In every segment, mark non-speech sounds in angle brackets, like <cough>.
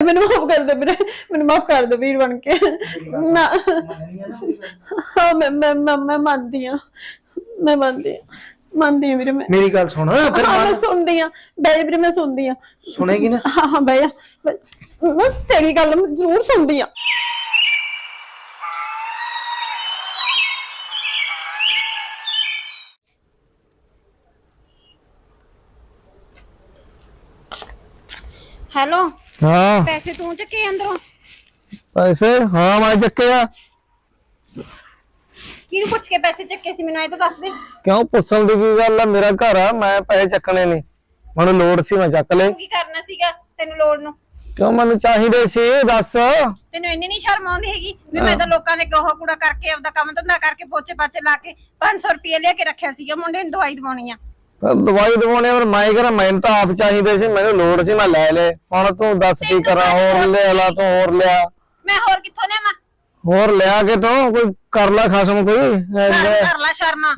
ਮੈਨੂੰ ਮਾਫ ਕਰ ਦਿਓ ਵੀਰੇ ਮੈਨੂੰ ਮਾਫ ਕਰ ਦਿਓ ਵੀਰ ਬਣ ਕੇ। ਨਾ। ਮੰਨਣੀ ਆ ਨਾ ਮੇਰੀ ਗੱਲ? ਹਾਂ ਮੈਂ ਮੈਂ ਮੈਂ ਮੈਂ ਮੰਨਦੀ ਆ ਮੈਂ ਮੰਨਦੀ ਆ ਮੰਨਦੀ ਆ ਵੀਰੇ ਮੈਂ। ਮੇਰੀ ਗੱਲ ਸੁਣ ਫਿਰ ਹਾਂ ਮੈਂ ਸੁਣਦੀ ਆ ਬਈ ਵੀਰੇ ਮੈਂ ਸੁਣਦੀ ਆ ਸੁਣੇਗੀ ਨਾ? ਹਾਂ ਹਾਂ ਬਈ ਮੈਂ ਤੇਰੀ ਗੱਲ ਮੈਂ ਜ਼ਰੂਰ ਸੁਣਦੀ ਆ ਹੈਲੋ। ਹਾਂ। ਪੈਸੇ ਤੂੰ ਚੱਕੇ ਅੰਦਰੋਂ? ਪੈਸੇ? ਹਾਂ ਮੈਂ ਚੱਕਿਆ ਕਿਹਨੂੰ ਪੁੱਛ ਕੇ ਪੈਸੇ ਚੱਕੇ ਸੀ ਮੈਨੂੰ ਇਹ ਤਾਂ ਦੱਸ ਦੇ। ਕਿਉਂ? ਪੁੱਛਣ ਦੀ ਕੀ ਗੱਲ ਆ ਮੇਰਾ ਘਰ ਆ ਮੈਂ ਪੈਸੇ ਚੱਕਣੇ ਨਹੀਂ ਮੈਨੂੰ ਲੋੜ ਸੀ ਮੈਂ ਚੱਕ ਲਏ। ਤੂੰ ਕੀ ਕਰਨਾ ਸੀਗਾ ਤੈਨੂੰ ਲੋੜ ਨੂੰ? ਕਿਉਂ ਮੈਨੂੰ ਚਾਹੀਦੇ ਸੀ ਦੱਸ। ਤੈਨੂੰ ਇੰਨੀ ਨਹੀਂ ਸ਼ਰਮ ਆਉਂਦੀ ਹੈਗੀ ਵੀ ਮੈਂ ਤਾਂ ਲੋਕਾਂ ਦੇ ਗੋਹਾ ਕੂੜਾ ਕਰਕੇ ਆਪਦਾ ਕੰਮ ਧੰਦਾ ਕਰਕੇ ਪੋਚੇ ਪਾਚੇ ਲਾ ਕੇ 500 ਰੁਪਏ ਲਿਆ ਕੇ ਰੱਖਿਆ ਸੀਗਾ ਮੁੰਡੇ ਨੂੰ ਦਵਾਈ ਦਵਾਉਣੀ ਆ। ਪਰ ਦਵਾਈ ਦਵਾਉਣੇ ਪਰ ਮੈਂ ਕਰਾਂ ਮੈਨੂੰ ਤਾਂ ਆਪ ਚਾਹੀਦੇ ਸੀ ਮੈਨੂੰ ਲੋੜ ਸੀ ਮੈਂ ਲੈ ਲਏ। ਹੁਣ ਤੂੰ ਦੱਸ ਕੀ ਕਰਾਂ ਹੋਰ ਲੈ ਲਾ ਤੂੰ ਹੋਰ ਲਿਆ। ਮੈਂ ਹੋਰ ਕਿੱਥੋਂ ਲਿਆਵਾਂ? ਹੋਰ ਲਿਆ ਕੇ ਤੂੰ ਕੋਈ ਕਰ ਲੈ ਖਸਮ ਕੋਈ? ਸ਼ਰਮ ਲੈ। ਕਰ ਲੈ ਸ਼ਰਮਾ।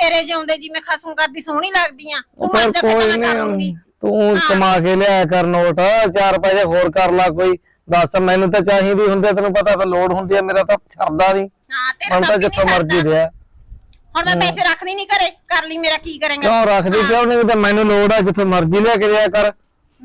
ਤੇਰੇ ਜਿਉਂਦੇ ਜੀ ਮੈਂ ਖਸਮ ਕਰਦੀ ਸੋਹਣੀ ਲੱਗਦੀ ਆ। ਤੂੰ ਮਰ ਜਾ ਕੋਈ ਨਹੀਂ ਤੂੰ ਕਮਾ ਕੇ ਲਿਆਇਆ ਕਰ ਨੋਟ ਚਾਰ ਪੈਸੇ ਹੋਰ ਕਰ ਲਾ ਕੋਈ। ਦੱਸ ਮੈਨੂੰ ਤਾਂ ਚਾਹੀਦੀ ਹੁੰਦੀ ਤੈਨੂੰ ਪਤਾ ਤਾਂ ਲੋੜ ਹੁੰਦੀ ਆ ਮੇਰਾ ਤਾਂ ਛੱਡਦਾ ਨਹੀਂ। ਹਾਂ ਤੇਰਾ ਤਾਂ ਜਿੱਥੋਂ ਮਰਜ਼ੀ। ਦਿਆ ਹੁਣ ਮੈਂ ਪੈਸੇ ਰੱਖਣੀ ਨਹੀਂ ਘਰੇ ਕਰ ਲਈ ਮੇਰਾ ਕੀ ਕਰੇਂਗਾ? ਕਿਉਂ ਰੱਖਦੀ ਕਿਉਂ ਨਹੀਂ ਤੇ ਮੈਨੂੰ ਲੋੜ ਆ ਜਿੱਥੋਂ ਮਰਜ਼ੀ ਲਿਆ ਕੇ ਦਿਆ ਕਰ।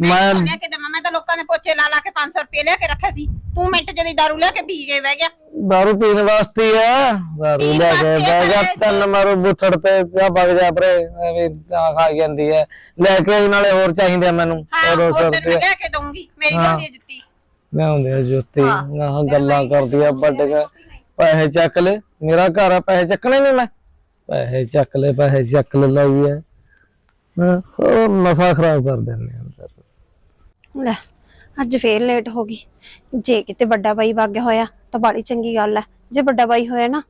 ਮੈਂ ਲਿਆ ਕੇ ਦੇਵਾਂ? ਮੈਂ ਤਾਂ ਲੋਕਾਂ ਨੇ ਪੋਚੇ ਲਾ ਲਾ ਕੇ 500 ਰੁਪਏ ਲਿਆ ਕੇ ਰੱਖਿਆ ਸੀ। ਤੂੰ ਮਿੰਟ ਜਦੀ ਦਾਰੂ ਲਿਆ ਕੇ ਪੀ ਕੇ ਬਹਿ ਗਿਆ। ਦਾਰੂ ਪੀਣ ਵਾਸਤੇ ਆ। ਦਾਰੂ ਲੈ ਕੇ ਬਹਿ ਫਿਰ ਤਨ ਮਾਰੂ ਬੁੱਠੜ ਤੇ ਜਾ ਵਗ ਜਾ ਪਰੇ। ਐਵੇਂ ਤਾਂ ਖਾ ਜਾਂਦੀ ਹੈ ਲੈ ਕੇ ਨਾਲੇ ਹੋਰ ਚਾਹੀਦੇ ਮੈਨੂੰ। ਹੋਰ 200 ਤੈਨੂੰ ਰੁਪਏ। ਲਿਆ ਕੇ ਦਊਂਗੀ। ਮੇਰੀ ਲਿਆਉਂਦੀ ਜੁੱਤੀ। ਮੈਂ ਹੁੰਦੇ ਆ ਜੁੱਤੀ। ਨਾ ਗੱਲਾਂ ਕਰਦੀ ਆ ਵੱਡ ਕੇ ਪੈਸੇ ਚੱਕ ਲੈ। ਮੇਰਾ ਘਰ ਆ ਪੈਸੇ ਚੱਕਣੇ ਨਹੀਂ ਮੈਂ। ਪੈਸੇ ਚੱਕ ਲੈ, ਪੈਸੇ ਚੱਕ ਲੈ ਲਈ ਹੈ ਹਾਂ ਹੋਰ ਨਫਾ ਖਰਾਬ ਕਰ ਦਿੰਦੇ ਆ ਅੰਦਰ। ਲੈ, ਅੱਜ ਫੇਰ ਲੇਟ ਹੋ ਗਈ। ਜੇ ਕਿਤੇ ਵੱਡਾ ਬਾਈ ਵਗ ਗਿਆ ਹੋਇਆ, ਤਾਂ ਬਾੜੀ ਚੰਗੀ ਗੱਲ ਹੈ ਜੇ ਵੱਡਾ ਬਾਈ ਹੋਇਆ ਨਾ,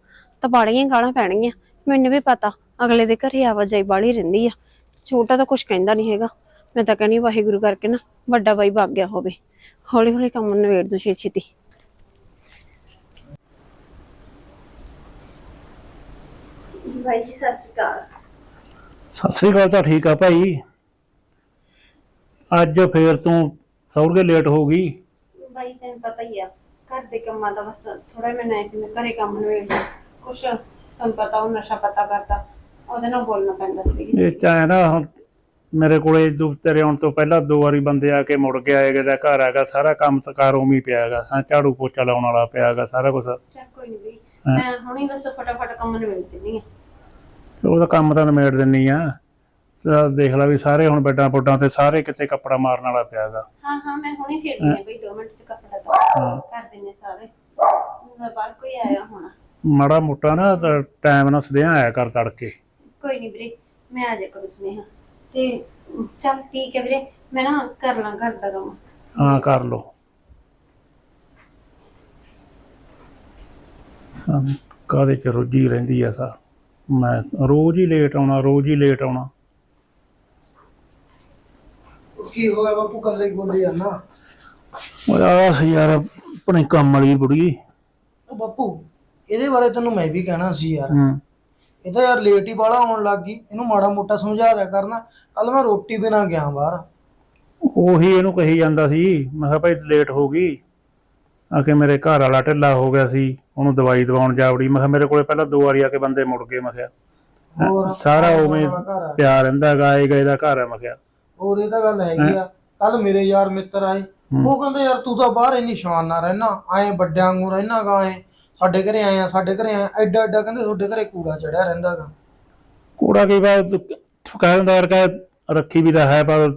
ਤਾਂ ਬਾੜੀਆਂ ਗਾਲਾਂ ਪੈਣਗੀਆਂ। ਮੈਨੂੰ ਵੀ ਪਤਾ, ਅਗਲੇ ਦੇ ਘਰੇ ਆਵਾਜਾਈ ਬਾੜੀ ਰਹਿੰਦੀ ਆ। ਛੋਟਾ ਤਾਂ ਕੁਝ ਕਹਿੰਦਾ ਨਹੀਂ ਹੈਗਾ। ਮੈਂ ਤਾਂ ਕਹਿੰਦੀ ਵਾਹਿਗੁਰੂ ਕਰਕੇ ਨਾ ਵੱਡਾ ਬਾਈ ਵਗ ਗਿਆ ਹੋਵੇ। ਹੌਲੀ ਹੌਲੀ ਕੰਮ ਨਵੇੜ ਦੂ ਛੇਤੀ ਛੇਤੀ ਬਾਈ ਜੀ ਸਤਿ ਸ਼੍ਰੀ ਅਕਾਲ। ਸਤਿ ਸ੍ਰੀ ਅਕਾਲ ਤਾਂ ਠੀਕ ਆ ਭਾਈ। ਅੱਜ ਫੇਰ ਤੂੰ ਸੌਰਗੇ ਲੇਟ ਹੋ ਗਈ। ਬਾਈ ਤੈਨੂੰ ਪਤਾ ਹੀ ਆ ਘਰ ਦੇ ਕੰਮਾਂ ਦਾ ਬਸ ਥੋੜਾ ਮੈਨੂੰ ਐਸੀ ਮੈਂ ਘਰੇ ਕੰਮ ਨੂੰ ਕੁਛ ਸਾਨੂੰ ਪਤਾ ਉਹ ਨਸ਼ਾ ਪਤਾ ਕਰਦਾ ਉਹਦੇ ਨਾਲ ਬੋਲਣਾ ਪੈਂਦਾ ਸੀ। ਇਹ ਚਾਹੇ ਨਾ ਹੁਣ ਮੇਰੇ ਕੋਲੇ ਦੋ ਤੇਰੇ ਆਉਣ ਤੋਂ ਪਹਿਲਾਂ ਦੋ ਵਾਰੀ ਬੰਦੇ ਆ ਕੇ ਮੁੜ ਕੇ ਆਏਗੇ ਦਾ ਘਰ ਹੈਗਾ ਸਾਰਾ ਕੰਮ ਸਕਾਰ ਉਵੇਂ ਹੀ ਪਿਆ ਹੈਗਾ ਹਾਂ ਝਾੜੂ ਪੋਚਾ ਲਾਉਣ ਵਾਲਾ ਪਿਆ ਹੈਗਾ ਸਾਰਾ ਕੁਝ ਚੱਲ ਕੋਈ ਨਹੀਂ ਬਈ ਮੈਂ ਹੁਣੀ ਬਸ ਫਟਾਫਟ ਕੰਮ ਨੂੰ ਵੇਚ ਦਿੰਦੀ ਆ ਉਹਦਾ ਕੰਮ ਤਾਂ ਨਿਮੇੜ ਦਿੰਨੀ ਆ। ਤਾਂ ਦੇਖ ਲੈ ਵੀ ਸਾਰੇ ਹੁਣ ਬੈੱਡਾਂ ਪੁੱਡਾਂ ਤੇ ਸਾਰੇ ਕਿਤੇ ਕੱਪੜਾ ਮਾਰਨ ਵਾਲਾ ਪਿਆ ਹੈਗਾ। ਹਾਂ ਹਾਂ ਮੈਂ ਹੁਣੀ ਫੇਰਦੀ ਆ ਬਈ 2 ਮਿੰਟ ਚ ਕੱਪੜਾ ਤਾਂ ਕਰ ਦਿੰਨੇ ਸਾਰੇ। ਮੈਂ ਬਾਹਰ ਕੋਈ ਆਇਆ ਹੋਣਾ। ਮਾੜਾ ਮੋਟਾ ਨਾ ਟਾਈਮ ਨਾਲ ਸਦਿਆਂ ਆਇਆ ਕਰ ਤੜਕੇ। ਕੋਈ ਨਹੀਂ ਵੀਰੇ ਮੈਂ ਆ ਜਾ ਕਰੂ ਸੁਨੇਹਾ। ਤੇ ਚੱਲ ਠੀਕ ਹੈ ਵੀਰੇ ਮੈਂ ਨਾ ਕਰ ਲਾਂ ਘਰ ਦਾ ਕੰਮ। ਹਾਂ ਕਰ ਲੋ ਕਾਦੇ ਚ ਰੁੱਝੀ ਰਹਿੰਦੀ ਆ ਸਾ? ਮੈਂ ਰੋਜ਼ ਹੀ ਲੇਟ ਆਉਣਾ ਰੋਜ਼ ਹੀ ਲੇਟ ਆਉਣਾ। ਕੀ ਹੋ ਗਿਆ ਬਾਪੂ ਕੱਲੇ ਹੀ ਬੋਲੇ ਜਾਨਾ ਉਹ ਆ ਸੀ ਯਾਰ ਆਪਣੇ ਕੰਮ ਵਾਲੀ ਬੁੜੀ। ਉਹ ਬਾਪੂ ਇਹਦੇ ਬਾਰੇ ਤੈਨੂੰ ਮੈਂ ਵੀ ਕਹਿਣਾ ਸੀ ਯਾਰ। ਹੂੰ। ਇਹ ਤਾਂ ਯਾਰ ਲੇਟ ਹੀ ਬਾਲਾ ਆਉਣ ਲੱਗ ਗਈ। ਇਹਨੂੰ ਮਾੜਾ ਮੋਟਾ ਸਮਝਾ ਦਿਆ ਕਰਨਾ। ਕੱਲ ਮੈਂ ਰੋਟੀ ਬਿਨਾ ਗਿਆ ਬਾਹਰ। ਉਹੀ ਇਹਨੂੰ ਕਹੀ ਜਾਂਦਾ ਸੀ ਮੈਂ ਕਿਹਾ ਭਾਈ ਲੇਟ ਹੋ ਗਈ। ਆ ਕੇ ਮੇਰੇ ਘਰ ਵਾਲਾ ਢਿੱਲਾ ਹੋ ਗਿਆ ਸੀ। ਉਹਨੂੰ ਦਵਾਈ ਦਵਾਉਣ ਜਾ ਵੜੀ। ਮੈਂ ਕਿਹਾ ਮੇਰੇ ਕੋਲੇ ਪਹਿਲਾਂ ਦੋ ਵਾਰੀ ਆ ਕੇ ਬੰਦੇ ਮੁੜ ਗਏ ਮੈਂ ਕਿਹਾ ਸਾਰਾ ਉਵੇਂ। ਪਿਆ ਰਹਿੰਦਾ ਗਾ ਇਹ ਗਏ ਦਾ ਘਰ ਹੈ ਮੈਂ ਕਿਹਾ। ਹੋਰ ਇਹ ਤਾਂ ਗੱਲ ਹੈਗੀ ਆ। ਕੱਲ ਮੇਰੇ ਯਾਰ ਮਿੱਤਰ ਆਏ। ਉਹ ਕਹਿੰਦੇ ਯਾਰ ਤੂੰ ਤਾਂ ਬਾਹਰ ਇੰਨੀ ਸ਼ਾਨ ਨਾਲ ਰਹਿਣਾ ਆਏ ਵੱਡਿਆਂ ਵਾਂਗੂ ਰਹਿਣਾ ਗਾ ਐ ਸਾਡੇ ਘਰੇ ਆਏ ਆ ਸਾਡੇ ਘਰੇ ਆਏ ਆ, ਐਡਾ ਐਡਾ ਕਹਿੰਦੇ ਤੁਹਾਡੇ ਘਰੇ ਕੂੜਾ ਚੜਿਆ ਰਹਿੰਦਾ ਗਾ ਕੂੜਾ ਕਈ ਵਾਰ ਕਹਿ ਦਿੰਦਾ ਯਾਰ ਕਹਿ ਰੱਖੀ ਵੀ ਤਾਂ ਹੈ ਪਰ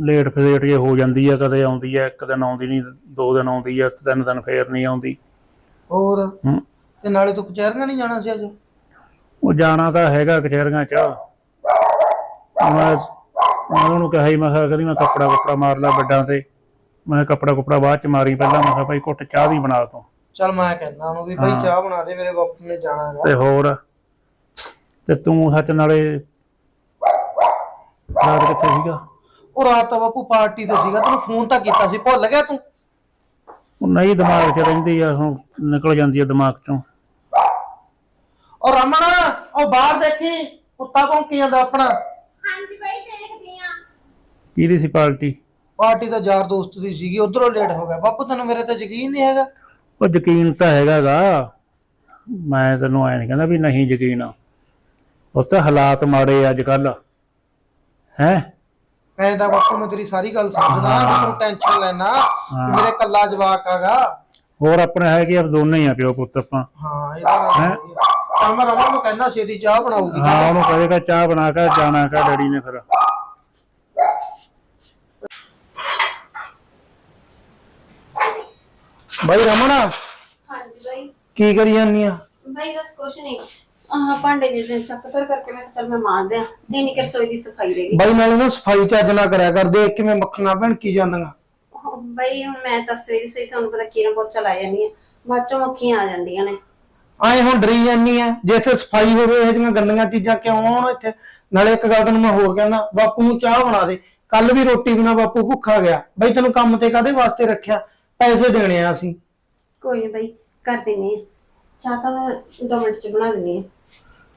ਲੇਟ ਫੇਟ ਜੇ ਹੋ ਜਾਂਦੀ ਆ ਕਦੇ ਆਉਂਦੀ ਆ ਇੱਕ ਦਿਨ ਆਉਂਦੀ ਨਹੀਂ ਦੋ ਦਿਨ ਆਉਂਦੀ ਆ ਤਿੰਨ ਦਿਨ ਫੇਰ ਨਹੀਂ ਆਉਂਦੀ। ਹੋਰ? ਹੂੰ। ਤੇ ਨਾਲੇ ਤੂੰ ਕਚਹਿਰੀਆਂ ਨਹੀਂ ਜਾਣਾ ਸੀ ਅੱਜ? ਉਹ ਜਾਣਾ ਤਾਂ ਹੈਗਾ ਕਚਹਿਰੀਆਂ ਚ। ਮੈਂ ਮੈਂ ਉਹਨੂੰ ਕਿਹਾ ਮੈਂ ਕਿਹਾ ਕਦੀ ਮੈਂ ਕੱਪੜਾ ਕੁੱਪੜਾ ਮਾਰ ਲਾ ਵੱਡਾਂ ਤੇ। ਮੈਂ ਕਿਹਾ ਕੱਪੜਾ ਕੁੱਪੜਾ ਬਾਅਦ ਚ ਮਾਰੀ ਪਹਿਲਾਂ ਮੈਂ ਕਿਹਾ ਭਾਈ ਘੁੱਟ ਚਾਹ ਦੀ ਬਣਾ ਤੂੰ। ਚੱਲ ਮੈਂ ਕਹਿੰਦਾ ਉਹਨੂੰ ਵੀ ਭਾਈ ਚਾਹ ਬਣਾ ਦੇ ਮੇਰੇ ਬਾਪੂ ਨੇ ਜਾਣਾ ਹੈਗਾ। ਤੇ ਹੋਰ? ਤੇ ਤੂੰ ਸੱਚ ਨਾਲੇ ਰਾਤ ਕਿੱਥੇ ਸੀਗਾ? ਉਹ ਰਾਤ ਤਾਂ ਬਾਪੂ ਪਾਰਟੀ ਤੇ ਸੀਗਾ ਤੈਨੂੰ ਫੋਨ ਤਾਂ ਕੀਤਾ ਸੀ ਭੁੱਲ ਗਿਆ ਤੂੰ? ਉਹ ਨਹੀਂ ਦਿਮਾਗ 'ਚ ਰਹਿੰਦੀ ਆ ਹੁਣ ਨਿਕਲ ਜਾਂਦੀ ਆ ਦਿਮਾਗ 'ਚੋਂ। ਉਹ ਰਮਨ ਉਹ ਬਾਹਰ ਦੇਖੀ ਕੁੱਤਾ ਭੌਂਕੀ ਜਾਂਦਾ ਆਪਣਾ। ਹਾਂਜੀ ਬਾਈ ਦੇਖਦੀ ਆ। ਕਿਹਦੀ ਸੀ ਪਾਰਟੀ? ਪਾਰਟੀ ਤਾਂ ਯਾਰ ਦੋਸਤ ਦੀ ਸੀਗੀ ਉਧਰੋਂ ਲੇਟ ਹੋ ਗਿਆ। ਬਾਪੂ ਤੈਨੂੰ ਮੇਰੇ ਤੇ ਯਕੀਨ ਨਹੀਂ ਹੈਗਾ? ਉਹ ਯਕੀਨ ਤਾਂ ਹੈਗਾਗਾ। ਮੈਂ ਤੈਨੂੰ ਐ ਨਹੀਂ ਕਹਿੰਦਾ ਵੀ ਨਹੀਂ ਯਕੀਨ। ਉਹ ਤਾਂ ਹਾਲਾਤ ਮਾੜੇ ਅੱਜ ਕੱਲ ਹੈ? ਮੈਂ ਤਾਂ ਬਾਪੂ ਮੈਂ ਤੇਰੀ ਸਾਰੀ ਗੱਲ ਸਮਝਦਾ ਤੂੰ ਟੈਨਸ਼ਨ ਲੈਣਾ। ਮੇਰੇ ਕੱਲਾ ਜਵਾਕ ਆਗਾ ਹੋਰ ਆਪਣੇ ਹੈਗੇ ਆ ਦੋਨੇ ਹੀ ਆ ਪਿਓ ਪੁੱਤ ਆਪਾਂ। ਹਾਂ ਇਹ ਤਾਂ ਗੱਲ ਹੈਗੀ ਆ। ਚੱਲ ਮੈਂ ਰਮਨ ਨੂੰ ਕਹਿਣਾ ਛੇਤੀ ਚਾਹ ਬਣਾਉਗੀ ਹਾਂ ਉਹਨੂੰ ਕਹੇਗਾ ਚਾਹ ਬਣਾ ਕੇ ਜਾਣਾ ਕਾ ਡੈਡੀ ਨੇ ਫਿਰ। ਬਾਈ ਰਮਨ ਹਾਂਜੀ ਬਾਈ। ਕੀ ਕਰੀ ਜਾਂਦੀ ਆ? ਬਾਈ ਬਸ ਕੁਛ ਨਹੀਂ। ਆਹ ਭਾਂਡੇ ਜਿਹੇ ਦਿਨ ਚੱਕ ਕਰ ਕਰਕੇ ਮੈਂ ਚੱਲ ਮੈਂ ਮਾਰ ਦਿਆਂ। ਤੇ ਨਹੀਂ ਕਿ ਰਸੋਈ ਦੀ ਸਫ਼ਾਈ ਰਹੀ ਬਾਈ ਨਾਲੇ ਨਾ ਸਫ਼ਾਈ ਚੱਜ ਨਾ ਕਰਿਆ ਕਰ ਦੇਖ ਕਿਵੇਂ ਮੱਖੀਆਂ ਭਣਕੀ ਜਾਂਦੀਆਂ। ਬਾਈ ਹੁਣ ਮੈਂ ਤਾਂ ਸਵੇਰੇ ਸਵੇਰੇ ਤੁਹਾਨੂੰ ਪਤਾ ਕੀਰਾਂ ਬਹੁਤ ਚਲਾ ਜਾਂਦੀ ਆ ਬਾਅਦ ਮੱਖੀਆਂ ਆ ਜਾਂਦੀਆਂ ਨੇ। ਆਏ ਹੁਣ ਡਰੀ ਜਾਂਦੀ ਆ ਜੇ ਇੱਥੇ ਸਫ਼ਾਈ ਹੋਵੇ ਇਹ ਜਿਹੀਆਂ ਗੰਦੀਆਂ ਚੀਜ਼ਾਂ ਕਿਉਂ ਆਉਣ ਇੱਥੇ? ਨਾਲੇ ਇੱਕ ਗੱਲ ਤੈਨੂੰ ਮੈਂ ਹੋਰ ਕਹਿੰਦਾ ਬਾਪੂ ਨੂੰ ਚਾਹ ਬਣਾ ਦੇ। ਕੱਲ ਵੀ ਰੋਟੀ ਬਿਨਾ ਬਾਪੂ ਭੁੱਖਾ ਗਿਆ। ਬਾਈ ਤੈਨੂੰ ਕੰਮ ਤੇ ਕਾਦੇ ਵਾਸਤੇ ਰੱਖਿਆ? ਪੈਸੇ ਦੇਣੇ ਆ ਅਸੀਂ। ਕੋਈ ਨਹੀਂ ਬਾਈ ਕਰ ਦਿੰਨੀ ਆ। ਚਾਹ ਤਾਂ ਦੋ ਮਿੰਟ ਚ ਬਣਾ ਦਿੰਨੀ ਆ।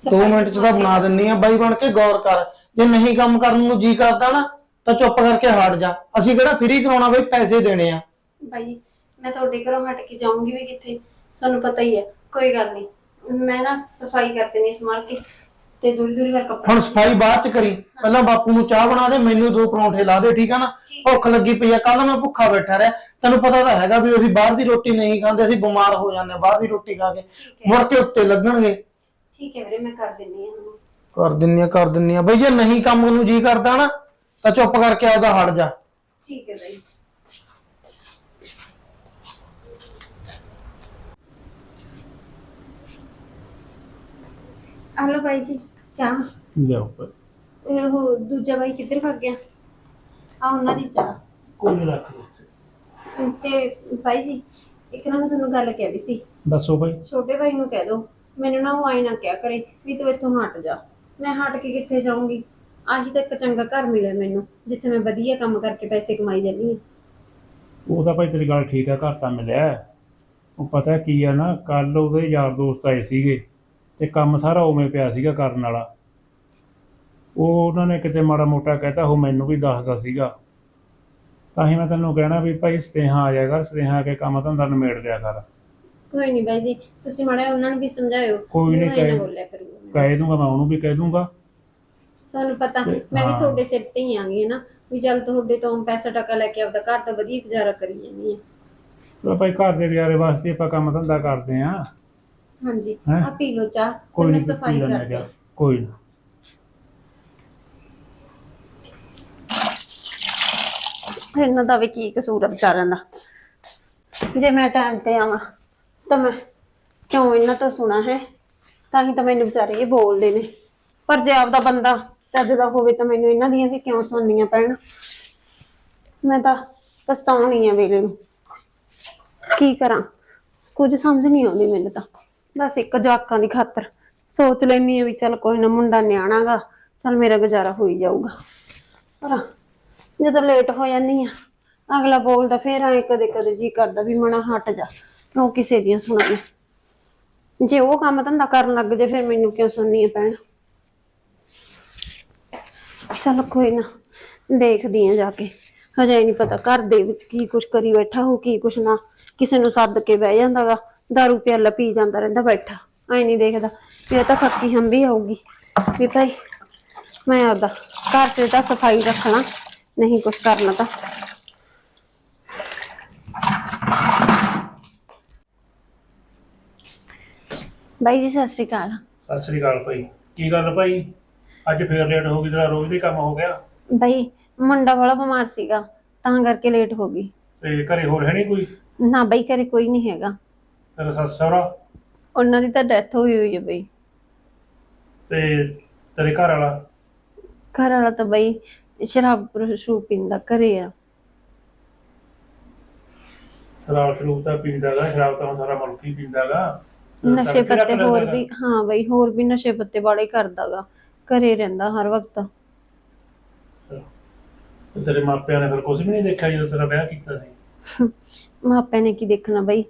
2 ਮਿੰਟ ਚ ਤਾਂ ਬਣਾ ਦਿੰਨੀ ਆ ਬਾਈ ਬਣ ਕੇ ਗੌਰ ਕਰ। ਜੇ ਨਹੀਂ ਕੰਮ ਕਰਨ ਨੂੰ ਜੀ ਕਰਦਾ ਨਾ ਤਾਂ ਚੁੱਪ ਕਰਕੇ ਹਟ ਜਾ। ਅਸੀਂ ਕਿਹੜਾ ਫ੍ਰੀ ਕਰਾਉਣਾ ਬਈ ਪੈਸੇ ਦੇਣੇ ਆ। ਬਾਈ ਮੈਂ ਤੁਹਾਡੇ ਘਰੋਂ ਹਟ ਕੇ ਜਾਊਂਗੀ ਵੀ ਕਿੱਥੇ? ਤੁਹਾਨੂੰ ਪਤਾ ਹੀ ਹੈ ਕੋਈ ਗੱਲ ਨਹੀਂ। ਮੈਂ ਨਾ ਸਫ਼ਾਈ ਕਰ ਦਿੰਨੀ ਸਮਾਰ ਕੇ ਤੇ ਦੂਰੀ ਦੂਰੀ ਵਾਰ ਕੱਪੜਾ ਹੁਣ ਸਫ਼ਾਈ ਬਾਅਦ ਚ ਕਰੀ। ਪਹਿਲਾਂ ਬਾਪੂ ਨੂੰ ਚਾਹ ਬਣਾ ਦੇ ਮੈਨੂੰ ਦੋ ਪਰੌਂਠੇ ਲਾ ਦੇ ਠੀਕ ਆ ਨਾ? ਭੁੱਖ ਲੱਗੀ ਪਈ ਆ ਕੱਲ ਮੈਂ ਭੁੱਖਾ ਬੈਠਾ ਰਿਹਾ। ਤੈਨੂੰ ਪਤਾ ਤਾਂ ਹੈਗਾ ਵੀ ਅਸੀਂ ਬਾਹਰ ਦੀ ਰੋਟੀ ਨਹੀਂ ਖਾਂਦੇ ਅਸੀਂ ਬਿਮਾਰ ਹੋ ਜਾਂਦੇ ਬਾਹਰ ਦੀ ਰੋਟੀ ਖਾ ਕੇ। ਮੁੜ ਕੇ ਉੱਤੇ ਲੱਗਣਗੇ। ਠੀਕ ਹੈ ਵੀਰੇ ਮੈਂ ਕਰ ਦਿੰਨੀ ਆ ਹੁਣ। ਕਰ ਦਿੰਨੀ ਆ ਕਰ ਦਿੰਨੀ ਆ। ਬਈ ਜੇ ਨਹੀਂ ਕੰਮ ਨੂੰ ਜੀ ਕਰਦਾ ਨਾ ਤਾਂ ਚੁੱਪ ਕਰਕੇ ਆਪਦਾ ਹਟ ਜਾ। ਠੀਕ ਹੈ ਬਾਈ। ਹਲੋ ਬਾਈ ਜੀ ਚਾਹ। ਜਾਓ ਪਰ ਉਹ ਦੂਜਾ ਬਾਈ ਕਿੱਧਰ ਭੱਗ ਗਿਆ? ਆ ਉਹਨਾਂ ਦੀ ਚਾਹ। ਕੋਈ ਰੱਖ ਲਓ। ਤੇ ਬਾਈ ਜੀ ਇੱਕ ਨਾ ਮੈਂ ਤੁਹਾਨੂੰ ਗੱਲ ਕਹਿ ਰਹੀ ਸੀ। ਦੱਸੋ ਭਾਈ ਛੋਟੇ ਭਾਈ ਨੂੰ ਕਹਿ ਦੋ ਮੈਨੂੰ ਨਾ ਉਹ ਆਈ ਨਾ ਕਿਹਾ ਕਰੇ ਵੀ ਤੂੰ ਇੱਥੋਂ ਹਟ ਜਾ। ਮੈਂ ਹਟ ਕੇ ਕਿੱਥੇ ਜਾਊਂਗੀ? ਆਹੀ ਤਾਂ ਇੱਕ ਚੰਗਾ ਘਰ ਮਿਲਿਆ ਮੈਨੂੰ, ਜਿੱਥੇ ਮੈਂ ਵਧੀਆ ਕੰਮ ਕਰਕੇ ਪੈਸੇ ਕਮਾਈ ਜਾਂਦੀ ਹਾਂ। ਉਹ ਤਾਂ ਭਾਈ ਤੇਰੀ ਗੱਲ ਠੀਕ ਆ, ਘਰ ਤਾਂ ਮਿਲਿਆ। ਹੈ। ਉਹ ਪਤਾ ਕੀ ਆ ਨਾ ਕੱਲ ਉਹਦੇ ਯਾਰ ਦੋਸਤ ਆਏ ਸੀਗੇ ਤੇ ਕੰਮ ਸਾਰਾ ਉਵੇਂ ਪਿਆ ਸੀਗਾ ਕਰਨ ਵਾਲਾ। ਉਹ ਉਹਨਾਂ ਨੇ ਕਿਤੇ ਮਾੜਾ ਮੋਟਾ ਕਹਿਤਾ, ਉਹ ਮੈਨੂੰ ਵੀ ਦੱਸਦਾ ਸੀਗਾ। ਤਾਂ ਹੀ ਮੈਂ ਤੈਨੂੰ ਕਹਿਣਾ ਵੀ ਭਾਈ ਸਤੇਹਾ ਆ ਜਾਇਆ ਕਰ ਸਤੇਹਾ ਕੇ ਕੰਮ ਧੰਦਾ ਨਿਮੇੜ ਲਿਆ ਕਰ। ਕੋਈ ਨਹੀਂ ਬਾਈ ਜੀ ਤੁਸੀਂ ਮਾੜਾ ਜਿਹਾ ਉਹਨਾਂ ਨੂੰ ਵੀ ਸਮਝਾਇਓ ਕੋਈ ਨੀ ਕਹਿ- ਬੋਲਿਆ ਕਰੂਗਾ। ਕਹਿ ਦੂੰਗਾ ਮੈਂ ਉਹਨੂੰ ਵੀ ਕਹਿ ਦੂੰਗਾ। ਤੁਹਾਨੂੰ ਪਤਾ ਤੇ- ਮੈਂ ਵੀ ਹਾਂ। ਤੁਹਾਡੇ ਸਿਰ ਤੇ ਹੀ ਆ ਗਈ ਨਾ ਵੀ ਚੱਲ ਤੁਹਾਡੇ ਤੋਂ ਪੈਸਾ ਟਕਾ ਲੈ ਕੇ ਆਪਦਾ ਘਰ ਤਾਂ ਵਧੀਆ ਗੁਜ਼ਾਰਾ ਕਰੀ ਜਾਂਦੀ ਹੈ। ਤਾਂ ਭਾਈ ਘਰ ਦੇ ਗੁਜ਼ਾਰੇ ਵਾਸਤੇ ਆਪਾਂ ਕੰਮ ਧੰਦਾ ਕਰਦੇ ਆਂ ਹਾਂਜੀ ਹੈਂ? ਆ ਪੀ ਲਓ ਚਾਹ ਤੇ ਕੋਈ ਮੈਂ ਨਹੀਂ ਸਫ਼ਾਈ ਕਰ ਦਿਆਂ ਕੋਈ ਨਾ। ਇਹਨਾਂ ਦਾ ਵੀ ਕੀ ਕਸੂਰ ਆ ਵਿਚਾਰਿਆਂ ਦਾ। ਜੇ ਮੈਂ ਟਾਈਮ ਤੇ ਆਵਾਂ। ਤਾਂ ਮੈਂ ਕਿਉਂ ਇਹਨਾਂ ਤੋਂ ਸੁਣਾ ਹੈ? ਤਾਂ ਹੀ ਤਾਂ ਮੈਨੂੰ ਵਿਚਾਰੇ ਇਹ ਬੋਲਦੇ ਨੇ। ਪਰ ਜੇ ਆਪਦਾ ਬੰਦਾ ਚੱਜ ਦਾ ਹੋਵੇ ਤਾਂ ਮੈਨੂੰ ਇਹਨਾਂ ਦੀਆਂ ਵੀ ਕਿਉਂ ਸੁਣਨੀਆਂ ਪੈਣ? ਮੈਂ ਤਾਂ ਪਛਤਾਉਣੀ ਆ ਵੇਲੇ ਨੂੰ। ਕੀ ਕਰਾਂ? ਕੁਝ ਸਮਝ ਨਹੀਂ ਆਉਂਦੀ ਮੈਨੂੰ ਤਾਂ। ਬਸ ਇੱਕ ਜਵਾਕਾਂ ਦੀ ਖਾਤਰ ਸੋਚ ਲੈਣੀ ਆ ਵੀ ਚੱਲ ਕੋਈ ਨਾ ਮੁੰਡਾ ਨਿਆਣਾਗਾ ਚੱਲ ਮੇਰਾ ਗੁਜ਼ਾਰਾ ਹੋਈ ਜਾਊਗਾ। ਪਰ ਜਦੋਂ ਲੇਟ ਹੋ ਜਾਂਦੀ ਆ, ਅਗਲਾ ਬੋਲਦਾ ਫੇਰ ਐ ਕਦੇ ਕਦੇ ਜੀ ਕਰਦਾ ਵੀ ਮਣਾ ਹਟ ਜਾ। ਕਿਉਂ ਕਿਸੇ ਦੀਆਂ ਸੁਣਾਉਣਾ ਜੇ ਉਹ ਕੰਮ ਧੰਦਾ ਕਰਨ ਲੱਗ ਜੇ, ਫਿਰ ਮੈਨੂੰ ਕਿਉਂ ਸੁਣਨੀਆਂ ਪੈਣ? ਚਲ ਕੋਈ ਨਾ, ਦੇਖਦੀ ਆ ਜਾ ਕੇ। ਹਜੇ ਨਹੀਂ ਪਤਾ ਘਰ ਦੇ ਵਿੱਚ ਕੀ ਕੁਛ ਕਰੀ ਬੈਠਾ ਹੋ, ਕੀ ਕੁਛ ਨਾ। ਕਿਸੇ ਨੂੰ ਸੱਦ ਕੇ ਬਹਿ ਜਾਂਦਾਗਾ, ਦਾਰੂ ਪਿਆਲਾ ਪੀ ਜਾਂਦਾ ਰਹਿੰਦਾ ਬੈਠਾ। ਐ ਨਹੀਂ ਦੇਖਦਾ, ਵੀ ਇਹ ਤਾਂ ਥੱਕੀ ਹੰਬੀ ਆਊਗੀ। ਵੀ ਭਾਈ, ਮੈਂ ਆਪਦਾ ਘਰ ਤੇ ਤਾਂ ਸਫ਼ਾਈ ਰੱਖਣਾ, ਨਹੀਂ ਕੁਛ ਕਰਨਾ ਤਾਂ। ਬਾਈ ਜੀ ਸਤਿ ਸ਼੍ਰੀ ਅਕਾਲ। ਸਤਿ ਸ੍ਰੀ ਅਕਾਲ ਭਾਈ। ਕੀ ਗੱਲ ਭਾਈ? ਅੱਜ ਫੇਰ ਲੇਟ ਹੋ ਗਈ ਤੇਰਾ ਰੋਜ਼ ਦੇ ਕੰਮ ਹੋ ਗਿਆ। ਬਾਈ ਮੁੰਡਾ ਬੜਾ ਬਿਮਾਰ ਸੀਗਾ ਤਾਂ ਕਰਕੇ ਲੇਟ ਹੋ ਗਈ। ਤੇ ਘਰੇ ਹੋਰ ਹੈ ਨਹੀਂ ਕੋਈ? ਨਾ ਬਾਈ ਘਰੇ ਕੋਈ ਨਹੀਂ ਹੈਗਾ। ਤੇਰਾ ਸੱਸ ਸਹੁਰਾ? ਉਹਨਾਂ ਦੀ ਤਾਂ ਡੈਥ ਹੋਈ ਹੋਈ ਹੈ ਬਈ। ਤੇ ਤੇਰੇ ਘਰ ਵਾਲਾ? ਘਰ ਵਾਲਾ ਤਾਂ ਬਈ ਸ਼ਰਾਬ ਸ਼ਰੂਬ ਪੀਂਦਾ ਘਰੇ ਆ। ਸ਼ਰਾਬ ਸ਼ਰੂਬ ਤਾਂ ਪੀਂਦਾਗਾ ਸ਼ਰਾਬ ਤਾਂ ਹੁਣ ਸਾਰਾ ਮੁਲਕ ਹੀ ਪੀਂਦਾਗਾ ਨਸ਼ੇ ਪੱਤੇ ਹੋਰ ਵੀ ਹਾਂ ਬਈ ਹੋਰ ਵੀ ਨਸ਼ੇ ਪੱਤੇ ਵਾਲੇ ਕਰਦਾਗਾ। ਘਰੇ ਰਹਿੰਦਾ ਹਰ ਵਕਤ। ਤੇਰੇ ਮਾਪਿਆਂ ਨੇ ਫਿਰ ਕੁਝ ਵੀ ਨਹੀਂ ਦੇਖਿਆ ਜਦੋਂ ਤੇਰਾ ਵਿਆਹ ਕੀਤਾ ਸੀ? <laughs> ਮਾਪਿਆਂ ਨੇ ਕੀ ਦੇਖਣਾ ਬਈ?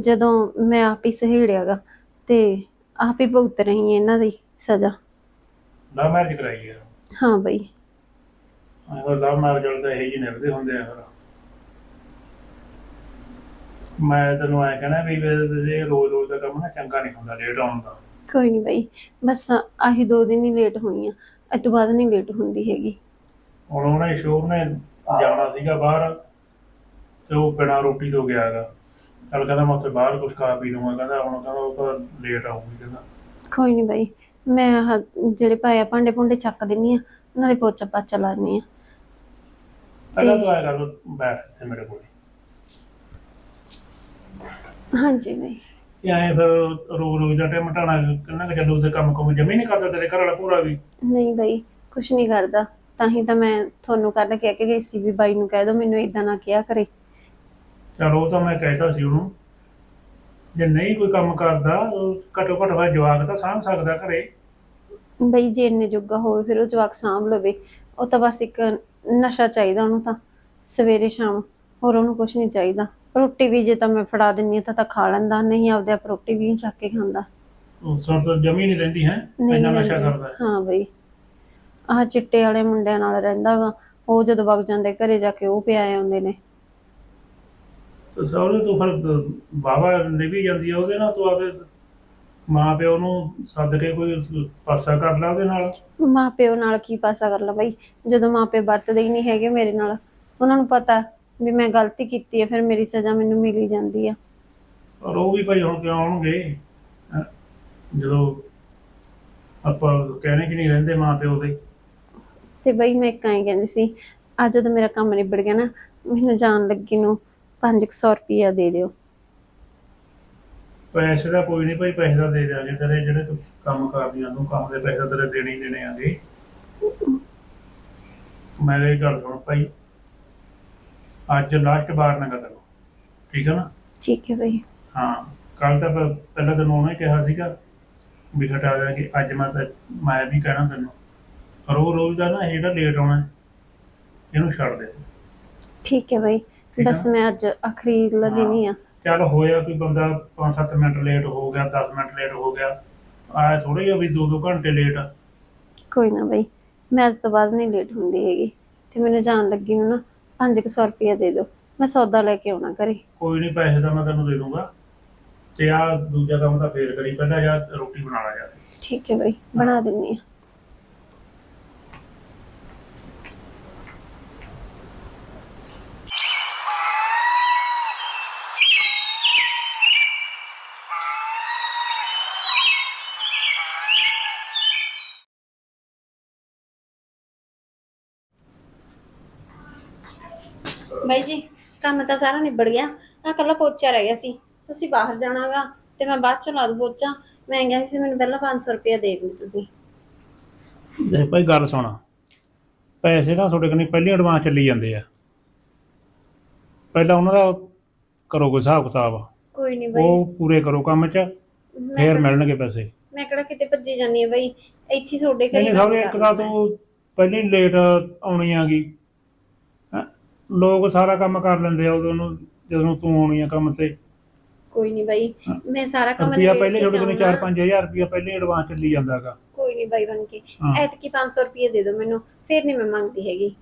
ਜਦੋਂ ਮੈਂ ਆਪ ਹੀ ਸਹੇੜਿਆਗਾ ਤੇ ਆਪ ਹੀ ਭੁਗਤ ਰਹੀ ਇਹਨਾਂ ਦੀ ਸਜ਼ਾ। ਨਾ ਮੈਰਿਜ ਕਰਾਈ ਹੈ ਹਾਂ ਬਈ। ਉਹ ਲਵ ਮੈਰਿਜ ਵਾਲੇ ਤਾਂ ਇਹੀ ਜਿਹੇ ਨਿਭਦੇ ਹੁੰਦੇ ਆ ਫਿਰ। ਮੈਂ ਤੈਨੂੰ ਐ ਕਹਿਣਾ ਵੀ ਇਹ ਰੋਜ਼ ਰੋਜ਼ ਦਾ ਕੰਮ ਨਾ ਚੰਗਾ ਨਹੀਂ ਹੁੰਦਾ ਲੇਟ ਆਉਣ ਦਾ। ਕੋਈ ਨਹੀਂ ਬਈ ਬਸ ਆਹੀ ਦੋ ਦਿਨ ਹੀ ਲੇਟ ਹੋਈ ਆ ਅੱਜ ਤੋਂ ਬਾਅਦ ਨਹੀਂ ਲੇਟ ਹੁੰਦੀ ਹੈਗੀ। ਹੁਣ ਉਹਨੇ ਸ਼ੋਰ ਨੇ ਜਾਣਾ ਸੀਗਾ ਬਾਹਰ ਤੇ ਉਹ ਬਿਨਾਂ ਰੋਟੀ ਤੋਂ ਗਿਆ ਹੈਗਾ। ਚੱਲ ਕਹਿੰਦਾ ਮੈਂ ਉੱਥੇ ਬਾਹਰ ਕੁਝ ਖਾ ਪੀ ਲੂੰਗਾ ਕਹਿੰਦਾ ਹੁਣ ਕਹਿੰਦਾ ਉਹ ਤਾਂ ਲੇਟ ਆਊਗੀ ਕਹਿੰਦਾ। ਕੋਈ ਨਹੀਂ ਬਈ ਮੈਂ ਆਹ ਜਿਹੜੇ ਪਾਏ ਆ ਭਾਂਡੇ ਭੁੰਡੇ ਚੱਕ ਦਿੰਨੀ ਆ ਨਾਲੇ ਪੋਚਾ ਪਾਚਾ ਲਾਣੀ ਆ। ਪਹਿਲਾਂ ਤੂੰ ਆਇਆ ਕਰ ਬੈਠ ਇੱਥੇ ਮੇਰੇ ਕੋਲ। ਹਾਂਜੀ ਇਹ ਐਂ ਫਿਰ ਰੋਜ਼ ਰੋਜ਼ ਦਾ ਟਾਈਮ ਟਾਣਾ ਕਿੰਨਾ ਕੁ ਚੱਲੂ ਤੇ ਕੰਮ ਕੰਮ ਜਮੀ ਨਹੀਂ ਕਰਦਾ ਤੇਰੇ ਘਰ ਵਾਲਾ ਪੂਰਾ ਵੀ? ਨਹੀਂ ਬਈ ਕੁਛ ਨਹੀਂ ਕਰਦਾ। ਤਾਂ ਹੀ ਤਾਂ ਮੈਂ ਤੁਹਾਨੂੰ ਕੱਲ ਕਹਿ ਕੇ ਗਈ ਸੀ ਵੀ ਬਾਈ ਨੂੰ ਕਹਿ ਦੋ ਮੈਨੂੰ ਇਦਾਂ ਨਾ ਕਿਹਾ ਕਰੇ। ਚਲ ਉਹ ਤਾਂ ਮੈਂ ਕਹਿਤਾ ਸੀ ਉਹਨੂੰ। ਜੇ ਨਹੀਂ ਕੋਈ ਕੰਮ ਕਰਦਾ ਉਹ ਘੱਟੋ ਘੱਟ ਵਾ ਜਵਾਕ ਤਾਂ ਸਾਂਭ ਸਕਦਾ ਘਰੇ। ਬਈ ਜੇ ਇੰਨੇ ਜੋਗਾ ਹੋਵੇ ਫਿਰ ਉਹ ਜਵਾਕ ਸਾਂਭ ਲਵੇ। ਉਹ ਤਾਂ ਬਸ ਇੱਕ ਨਸ਼ਾ ਚਾਹੀਦਾ ਉਹਨੂੰ ਤਾਂ। ਸਵੇਰੇ ਸ਼ਾਮ ਹੋਰ ਉਹਨੂੰ ਕੁਛ ਨਹੀਂ ਚਾਹੀਦਾ। ਰੋਟੀ ਵੀ ਜੇ ਤਾਂ ਮੈਂ ਫੜਾ ਦਿੰਨੀ ਤਾਂ ਤਾਂ ਖਾ ਲੈਂਦਾ ਨਹੀਂ ਆਪਦੇ ਆਪ ਰੋਟੀ ਵੀ ਨਹੀਂ ਚੱਕ ਕੇ ਖਾਂਦਾ ਉਹ ਸੁਣ ਤਾਂ ਜਮੀ ਨਹੀਂ ਰਹਿੰਦੀ ਹੈ ਨਹੀਂ ਇੰਨਾ ਨਸ਼ਾ ਰਹਿੰਦਾ। ਕਰਦਾ ਹੈ। ਹਾਂ ਬਈ ਆਹ ਚਿੱਟੇ ਵਾਲੇ ਮੁੰਡਿਆਂ ਨਾਲ ਰਹਿੰਦਾਗਾ ਉਹ ਜਦੋਂ ਵਗ ਜਾਂਦੇ ਘਰੇ ਜਾ ਕੇ ਉਹ ਪਿਆ ਆਉਂਦੇ ਨੇ ਤੇ ਸਹੁਰੇ ਤੋਂ ਫਿਰ ਬਾਬਾ ਨਿਭੀ ਜਾਂਦੀ ਹੈ ਉਹਦੇ ਨਾਲ ਤੂੰ ਆਪਦੇ ਮਾਂ ਪਿਓ ਨੂੰ ਸੱਦ ਕੇ ਕੋਈ ਪਾਸਾ ਕਰ ਲਾ ਉਹਦੇ ਨਾਲ ਮਾਂ ਪਿਓ ਨਾਲ ਕੀ ਪਾਸਾ ਕਰ ਲਾ ਬਈ ਜਦੋਂ ਮਾਂ ਪਿਓ ਵਰਤਦੇ ਹੀ ਨਹੀਂ ਹੈਗੇ ਮੇਰੇ ਨਾਲ ਉਹਨਾਂ ਨੂੰ ਪਤਾ ਵੀ ਮੈਂ ਗਲਤੀ ਕੀਤੀ ਹੈ ਫਿਰ ਮੇਰੀ ਸਜ਼ਾ ਮੈਨੂੰ ਮਿਲ ਜਾਂਦੀ ਆ। ਪਰ ਉਹ ਵੀ ਭਾਈ ਹੁਣ ਕਿਉਂ ਆਉਣਗੇ? ਹੈਂ? ਜਦੋਂ ਆਪਾਂ ਕਹਿਣੇ ਕਿ ਨਹੀਂ ਰਹਿੰਦੇ ਮਾਂ ਪਿਓ ਦੇ। ਤੇ ਬਈ ਮੈਂ ਇੱਕ ਐਂ ਕਹਿੰਦੀ ਸੀ ਅੱਜ ਜਦੋਂ ਮੇਰਾ ਕੰਮ ਨਿਬੜ ਗਿਆ ਨਾ ਮੈਨੂੰ ਜਾਣ ਲੱਗੀ ਨੂੰ 500 ਰੁਪਇਆ ਦੇ ਦਿਓ। ਪੈਸੇ ਦਾ ਕੋਈ ਨਹੀਂ ਭਾਈ ਪੈਸੇ ਦਾ ਦੇ ਦਿਆਂਗੇ ਤੇਰੇ ਜਿਹੜੇ ਤੂੰ ਕੰਮ ਕਰਦੀਆਂ ਤੂੰ ਕੰਮ ਦੇ ਪੈਸੇ ਤੇਰੇ ਦੇਣੇ ਹੀ ਦੇਣੇ ਆਗੇ। ਮੈਂ ਇਹ ਗੱਲ ਸੁਣ ਭਾਈ ਅੱਜ ਲਾਸਟ ਵਾਰ ਨਾ ਕਰੋ। ਠੀਕ ਹੈ ਨਾ? ਠੀਕ ਹੈ ਬਈ। ਹਾਂ ਕੱਲ ਤਾਂ ਪ- ਪਹਿਲਾਂ ਤੈਨੂੰ ਉਹਨੇ ਕਿਹਾ ਸੀਗਾ ਵੀ ਘਟਾ ਦਿਆਂਗੇ ਅੱਜ ਮੈਂ ਤਾਂ ਮੈਂ ਵੀ ਕਹਿਣਾ ਤੈਨੂੰ। ਰੋਜ਼ ਰੋਜ਼ ਦਾ ਨਾ ਇਹ ਜਿਹੜਾ ਲੇਟ ਆਉਣਾ ਇਹਨੂੰ ਛੱਡ ਦੇ। ਠੀਕ ਹੈ ਠੀਕ ਆ। ਬਸ ਮੈਂ ਅੱਜ ਆਖਰੀ ਦਿਨ ਆ। ਚੱਲ ਹੋਇਆ ਕੋਈ ਬੰਦਾ 5-7 ਮਿੰਟ ਲੇਟ ਹੋ ਗਿਆ 10 ਮਿੰਟ ਲੇਟ ਹੋ ਗਿਆ। ਆਇਆ ਥੋੜਾ ਜਿਹਾ ਵੀ 2-2 ਘੰਟੇ ਲੇਟ ਕੋਈ ਨਾ ਬਈ ਮੈਂ ਅੱਜ ਤੋਂ ਬਾਅਦ ਨਹੀਂ ਲੇਟ ਹੁੰਦੀ ਹੈਗੀ। ਤੇ ਮੈਨੂੰ ਜਾਣ ਲੱਗੀ ਨੂੰ ਨਾ 500 ਰੁਪਇਆ ਦੇ ਦਿਓ। ਮੈਂ ਸੌਦਾ ਲੈ ਕੇ ਆਉਣਾ ਘਰੇ। ਕੋਈ ਨਹੀਂ ਪੈਸੇ ਤਾਂ ਮੈਂ ਤੈਨੂੰ ਦੇ ਦੂੰਗਾ। ਤੇ ਆ ਦੂਜਾ ਕੰਮ ਤਾਂ ਫੇਰ ਕਰੀ। ਪਹਿਲਾਂ ਜਾਂ ਰੋਟੀ ਬਣਾ ਲਾ। ਠੀਕ ਹੈ ਬਈ ਬਣਾ ਦਿੰਨੀ ਆ। ਬਾਈ ਜੀ ਕੰਮ ਤਾਂ ਸਾਰਾ ਨਿਬੜ ਗਿਆ। ਆ ਕੱਲਾ ਪੋਚਾ ਰਹਿ ਗਿਆ ਸੀ। ਤੁਸੀਂ ਬਾਹਰ ਜਾਣਾਗਾ ਤੇ ਮੈਂ ਬਾਅਦ ਚ ਲਾ ਦੂ ਪੋਚਾ। ਮੈਂ ਕਹਿੰਦੀ ਸੀ ਮੈਨੂੰ ਪਹਿਲਾਂ 500 ਰੁਪਇਆ ਦੇ ਦਿਓ ਤੁਸੀਂ। ਦੇਖ ਭਾਈ ਗੱਲ ਸੁਣ। ਪੈਸੇ ਨਾ ਤੁਹਾਡੇ ਕੋਲ ਪਹਿਲੀ ਐਡਵਾਂਸ ਚੱਲੀ ਜਾਂਦੇ ਆ। ਪਹਿਲਾਂ ਉਹਨਾਂ ਦਾ ਕਰੋ ਕੋਈ ਹਿਸਾਬ ਕਿਤਾਬ। ਕੋਈ ਨਹੀਂ ਬਾਈ। ਉਹ ਪੂਰੇ ਕਰੋ ਕੰਮ 'ਚ ਮੈਂ ਫੇਰ ਮਿਲਣਗੇ ਪੈਸੇ। ਮੈਂ ਕਿਹੜਾ ਕਿਤੇ ਭੱਜੀ ਜਾਂਦੀ ਆ ਬਾਈ। ਇੱਥੇ ਤੁਹਾਡੇ ਘਰੇ ਨਹੀਂ ਕੰਮ ਸਾਰੇ ਇੱਕ ਤਾਂ। ਤੂੰ ਪਹਿਲੀ ਲੇਟ ਆਉਣੀ ਆਗੀ? ਲੋਕ ਸਾਰਾ ਕੰਮ ਕਰ ਲੈਂਦੇ ਆ ਉਦੋਂ ਨੂੰ ਜਦੋਂ ਤੂੰ ਆਉਣੀ ਆ ਕੰਮ ਤੇ ਕੋਈ ਨਹੀਂ ਬਾਈ ਹਾਂ। ਮੈਂ ਸਾਰਾ ਕੰਮ ਰੁਪਿਆ ਨਿਬੇੜ ਪਹਿਲੇ ਕੇ ਤੁਹਾਡੇ ਕੋਲ ਜਾਊਂਗਾ। 4-5000 ਰੁਪਿਆ ਪਹਿਲੇ ਐਡਵਾਂਸ ਚੱਲੀ ਜਾਂਦਾਗਾ ਕੋਈ ਨਹੀਂ ਬਾਈ ਬਣ ਕੇ ਹਾਂ। ਐਤਕੀ 500 ਰੁਪਏ ਦੇ ਦਿਓ ਮੈਨੂੰ ਫੇਰ ਨਹੀਂ ਮੈਂ ਮੰਗਦੀ ਹੈਗੀ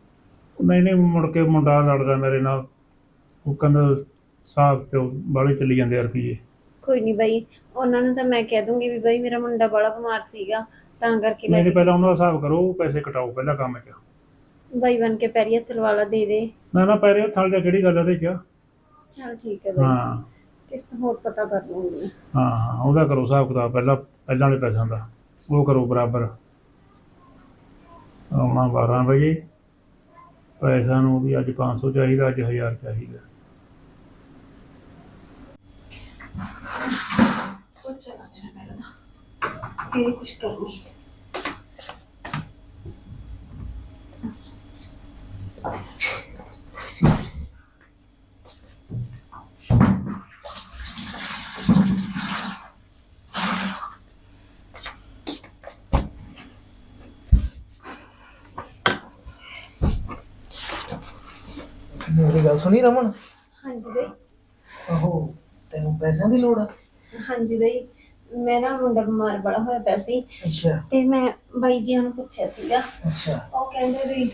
ਨਹੀਂ ਨਹੀਂ ਮੁੜ ਕੇ ਮੁੰਡਾ ਲੜਦਾ ਮੇਰੇ ਨਾਲ ਉਹ ਕਹਿੰਦਾ ਸਾਹਬ ਤੇ ਬਾਲੇ ਚੱਲੀ ਜਾਂਦੇ ਆ ਰੁਪਈਏ ਕੋਈ ਨਹੀਂ ਬਾਈ ਉਹਨਾਂ ਨੂੰ ਤਾਂ ਮੈਂ ਕਹਿ ਦੂੰਗੀ ਵੀ ਬਾਈ ਮੇਰਾ ਮੁੰਡਾ ਬੜਾ ਬਿਮਾਰ ਸੀਗਾ ਤਾਂ ਕਰਕੇ ਲੈ ਕੇ ਪਹਿਲਾਂ ਉਹਨਾਂ ਦਾ ਹਿਸਾਬ ਕਰੋ ਪੈਸੇ ਕਟਾਓ ਪਹਿਲਾਂ ਕੰਮ 'ਚ ਬਾਈ ਬਣ ਕੇ ਪੈਰੀ ਹੱਥ ਲਵਾਲਾ ਦੇ ਦੇ। ਨਾ ਨਾ ਪੈਰੇ ਥਲ ਦਾ ਕਿਹੜੀ ਗੱਲ ਆ ਉਹਦੇ 'ਚ? ਚਲ ਠੀਕ ਹੈ ਬਾਈ। ਹਾਂ। ਕਿਸ ਤੋਂ ਹੋਰ ਪਤਾ ਕਰ ਲੂੰਗੀ। ਹਾਂ ਹਾਂ ਉਹਦਾ ਕਰੋ ਹਿਸਾਬ ਕਿਤਾਬ ਪਹਿਲਾਂ ਪਹਿਲਾਂ ਵਾਲੇ ਪੈਸਿਆਂ ਦਾ। ਉਹ ਕਰੋ ਬਰਾਬਰ। ਆਉਣਾ 12 ਵਜੇ। ਪੈਸਾ ਨੂੰ ਵੀ ਅੱਜ 500 ਚਾਹੀਦਾ ਅੱਜ 1000 ਚਾਹੀਦਾ। ਦੇਣਾ ਪਹਿਲਾਂ ਤਾਂ ਫੇਰ ਕੁਛ ਕਰਨੀ ਮੇਰੀ ਗੱਲ ਸੁਣੀ ਰਮਨ? ਹਾਂਜੀ ਬਾਈ। ਆਹੋ ਤੈਨੂੰ ਪੈਸਿਆਂ ਦੀ ਲੋੜ ਆ? ਹਾਂਜੀ ਬਈ ਮੇਰਾ ਮੁੰਡਾ ਬਿਮਾਰ ਬੜਾ ਹੋਇਆ ਪਿਆ ਸੀ। ਅੱਛਾ। ਤੇ ਮੈਂ ਬਾਈ ਜੀ ਨੂੰ ਪੁੱਛਿਆ ਸੀਗਾ। ਅੱਛਾ। ਉਹ ਕਹਿੰਦੇ ਵੀ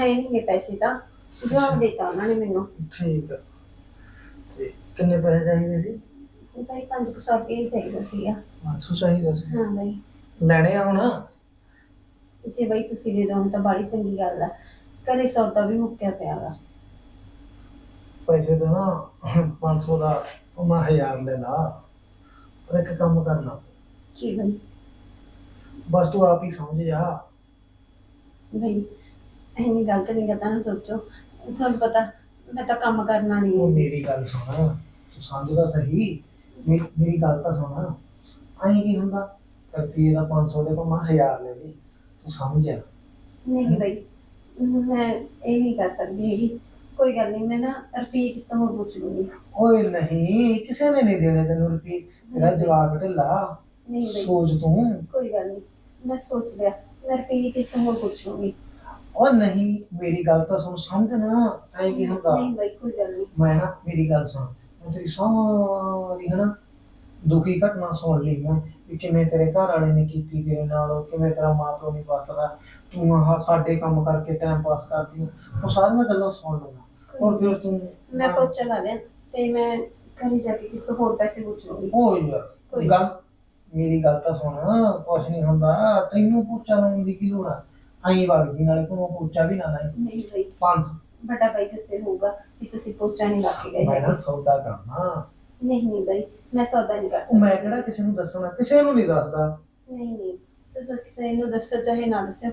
ਹੈ ਨਹੀਂ ਪੈਸੇ ਤਾਂ ਜਵਾਬ ਦਿੱਤਾ ਉਹਨਾਂ ਨੇ ਮੈਨੂੰ। ਠੀਕ ਆ। ਤੇ ਕਿੰਨੇ ਪੈਸੇ ਚਾਹੀਦੇ ਸੀ? ਭਾਈ 500 ਰੁਪਏ ਚਾਹੀਦਾ ਸੀਗਾ। 500 ਚਾਹੀਦਾ ਸੀ? ਹਾਂ ਭਾਈ ਲੈਣੇ ਆ ਹੁਣ? ਜੇ ਭਾਈ ਤੁਸੀਂ ਦੇ ਦੋ ਤਾਂ ਬੜੀ ਚੰਗੀ ਗੱਲ ਆ। ਘਰੇ ਸੌਦਾ ਵੀ ਮੁੱਕਿਆ ਪਿਆ ਵਾ। ਪੈਸੇ ਤਾਂ ਨਾ 500 ਦਾ ਉਹ ਮੈਂ 1000 ਲੈ ਲਾ ਪਰ ਇੱਕ ਕੰਮ ਕਰਨਾ। ਕੀ ਭਾਈ ਬਸ ਤੂੰ ਆਪ ਹੀ ਸਮਝ ਜਾ। ਭਾਈ ਐਨੀ ਗਲਤ ਨਹੀਂ ਕਰਤਾ ਨਾ ਸੋਚੋ। ਤੁਹਾਨੂੰ ਪਤਾ ਮੈਂ ਤਾਂ ਕੰਮ ਕਰਨਾ ਉਹ ਨਹੀਂ ਮੇਰੀ ਗੱਲ ਸੁਣ ਤੂੰ ਸਮਝਦਾ ਸਹੀ। ਮੇ- ਮੇਰੀ ਗੱਲ ਤਾਂ ਸੁਣ। ਐਂ ਕੀ ਹੁੰਦਾ? ਰੁਪਈਏ ਦਾ 500 ਦੇ ਭਾਵੇਂ 1000 ਲੈ ਲਈ। ਤੂੰ ਸਮਝਿਆ ਨਹੀਂ ਭਾਈ ਮੈਂ ਇਹ ਨਹੀਂ ਕਰ ਸਕਦੀ ਹੈਗੀ। ਕੋਈ ਗੱਲ ਨਹੀਂ ਮੈਂ ਨਾ ਰੁਪਏ ਕਿਸ ਤੋਂ ਪੁੱਛ ਲੂੰਗੀ। ਓਏ ਨਹੀਂ ਕਿਸੇ ਨੇ ਨਹੀਂ ਦੇਣੇ ਤੈਨੂੰ ਰੁਪਏ ਤੇਰਾ ਜਵਾਬ ਢਿੱਲਾ ਨਹੀਂ ਭਾਈ ਸੋਚ ਤੂੰ। ਕੋਈ ਗੱਲ ਨਹੀਂ ਮੈਂ ਸੋਚ ਲਿਆ ਮੈਂ ਰੁਪਏ ਕਿਸ ਤੋਂ ਪੁੱਛ ਲੂੰਗੀ। ਉਹ ਨਹੀਂ ਮੇਰੀ ਗੱਲ ਤਾਂ ਸੁਣ ਸਮਝ ਨਾ ਐਂ ਕੀ ਹੁੰਦਾ? ਨਹੀਂ ਭਾਈ ਕੋਈ ਗੱਲ ਨਹੀਂ ਮੈਂ ਨਾ ਮੇਰੀ ਗੱਲ ਸੁਣ ਮੈਂ ਤੇਰੀ ਸਾਰੀ ਹਨਾ ਦੁਖੀ ਘਟਨਾ ਸੁਣ ਲਈ ਮੈਂ ਵੀ ਕਿਵੇਂ ਤੇਰੇ ਘਰ ਵਾਲੇ ਨੇ ਕੀਤੀ ਤੇਰੇ ਨਾਲ ਕਿਵੇਂ ਤੇਰਾ ਮਾਂ ਪਿਓ ਨਹੀਂ ਵਰਤਦਾ ਤੂੰ ਆਹ ਸਾਡੇ ਕੰਮ ਕਰਕੇ ਟਾਈਮ ਪਾਸ ਕਰਦੀ ਹੈ ਉਹ ਸਾਰੀਆਂ ਗੱਲਾਂ ਸੁਣ ਲਊਗਾ। ਔਰ ਫਿਰ ਤੂੰ ਮੈਂ ਪੋਚਾ ਲਾ ਦਿਆਂ ਤੇ ਮੈਂ ਘਰੇ ਜਾ ਕੇ ਕਿਸ ਤੋਂ ਹੋਰ ਪੈਸੇ ਪੁੱਛ ਲੂੰਗੀ ਹੋ ਯਾਰ ਕੋਈ ਗੱਲ ਮੇਰੀ ਗੱਲ ਤਾਂ ਸੁਣ ਕੁਛ ਨਹੀਂ ਹੁੰਦਾ ਤੈਨੂੰ ਪੁੱਛਾ ਲਾਉਣ ਦੀ ਕੀ ਲੋੜ ਆ? ਆਈ ਵਗਦੀ ਨਾਲੇ ਕੋਈ ਪੁੱਛਾ ਵੀ ਨਾ ਲਾਈ। ਨਹੀਂ ਭਾਈ ਪੰਜ ਵੱਡਾ ਭਾਈ ਗੁੱਸੇ ਹੋਊਗਾ ਕਿ ਤੁਸੀਂ ਪੋਚਾ ਨਹੀਂ ਲਾ ਕੇ ਗਏ। ਮੈਂ ਨਾ ਸੌਦਾ ਕਰਨਾ। ਨਹੀਂ ਨਹੀਂ ਭਾਈ ਮੈਂ ਸੌਦਾ ਨਹੀਂ ਕਰ ਉਹ ਸਕਦੀ। ਮੈਂ ਕਿਹੜਾ ਕਿਸੇ ਨੂੰ ਦੱਸਣਾ? ਕਿਸੇ ਨੂੰ ਨਹੀਂ ਦੱਸਦਾ। ਨਹੀਂ ਨਹੀਂ ਤੁਸੀਂ ਕਿਸੇ ਨੂੰ ਦੱਸੋ ਚਾਹੇ ਨਾ ਦੱਸੋ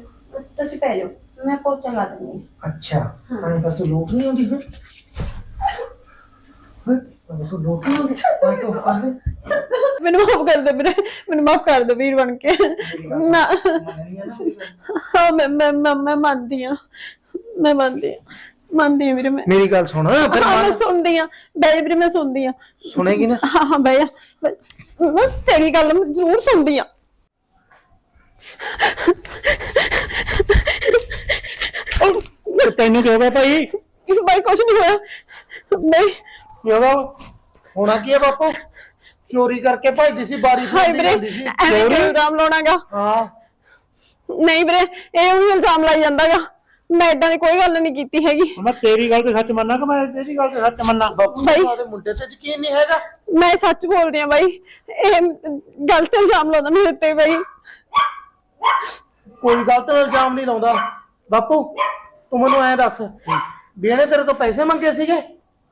ਤੁਸੀਂ ਪੈ ਜਾਓ। ਮੈਂ ਪੋਚਾ ਲਾ ਦਿੰਦੀ ਹਾਂ ਅੱਛਾ ਹਾਂ। ਐਂ ਪਰ ਤੂੰ ਲੋਟ ਨਹੀਂ ਆਉਂਦੀ ਫਿਰ ਹਾਂ ਤੂੰ ਲੋਟ ਨਹੀਂ ਆਉਂਦੀ ਮੈਂ ਤੂੰ ਆਂਦੇ ਮੈਨੂੰ ਮਾਫ ਕਰ ਦੇ ਵੀਰੇ ਮੈਨੂੰ ਮਾਫ ਕਰ ਦੇ ਵੀਰ ਬਣ ਕੇ ਮੇਰੀ ਗੱਲ ਨਾ ਸੁਣ ਮੰਨਣੀ ਆ ਨਾ ਮੇਰੀ ਗੱਲ? ਹਾਂ ਮੈਂ ਮੈਂ ਮੈਂ ਮੈਂ ਮੰਨਦੀ ਆ ਮੈਂ ਮੰਨਦੀ ਆ ਮੰਨਦੀ ਆ ਵੀਰੇ ਮੈਂ ਮੇਰੀ ਗੱਲ ਸੁਣ ਫਿਰ ਹਾਂ ਮੈਂ ਮੰਨ ਸੁਣਦੀ ਆ ਬੈ ਵੀਰੇ ਮੈਂ ਸੁਣਦੀ ਆ ਸੁਣੇਗੀ ਨਾ ਹਾਂ ਹਾਂ ਬੈ ਮੈਂ ਤੇਰੀ ਗੱਲ ਮੈਂ ਜ਼ਰੂਰ ਸੁਣਦੀ ਆ ਤੇ ਤੈਨੂੰ ਕੀ ਹੋ ਗਿਆ ਭਾਈ? ਬਾਈ ਕੁਝ ਨਹੀਂ ਹੋਇਆ। ਨਹੀਂ ਕੀ ਹੋ ਗਿਆ? ਹੋਣਾ ਕੀ ਹੈ ਬਾਪੂ? ਚੋਰੀ ਕਰਕੇ ਭੱਜਦੀ ਸੀ ਬਾਰੀ ਹਾਏ ਵੀਰੇ ਸੀ। ਐਵੇਂ ਕਿਉਂ ਇਲਜ਼ਾਮ ਲਾਉਣਾਗਾ? ਹਾਂ। ਨਹੀਂ ਵੀਰੇ ਇਹ ਉਹੀ ਇਲਜ਼ਾਮ ਲਾਈ ਜਾਂਦਾਗਾ। ਮੈਂ ਇਦਾਂ ਦੀ ਕੋਈ ਗੱਲ ਨਹੀਂ ਕੀਤੀ ਹੈਗੀ। ਮੈਂ ਤੇਰੀ ਗੱਲ ਤੇ ਸੱਚ ਮੰਨਾਂ ਕਿ ਮੈਂ ਤੇਰੀ ਗੱਲ ਤੇ ਸੱਚ ਮੰਨਾਂ? ਬਾਪੂ ਬਾਈ। ਤੁਹਾਡੇ ਮੁੰਡੇ ਤੇ ਯਕੀਨ ਨਹੀਂ ਹੈਗਾ। ਮੈਂ ਸੱਚ ਬੋਲਦੀ ਆ ਬਾਈ। ਇਹ ਗਲਤ ਇਲਜ਼ਾਮ ਲਾਉਂਦਾ ਮੇਰੇ ਉੱਤੇ ਬਾਈ। ਕੋਈ ਗਲਤ ਇਲਜ਼ਾਮ ਨਹੀਂ ਲਾਉਂਦਾ। ਬਾਪੂ ਤੂੰ ਮੈਨੂੰ ਐਂ ਦੱਸ ਵੀ ਇਹਨੇ ਤੇਰੇ ਤੋਂ ਪੈਸੇ ਮੰਗੇ ਸੀਗੇ?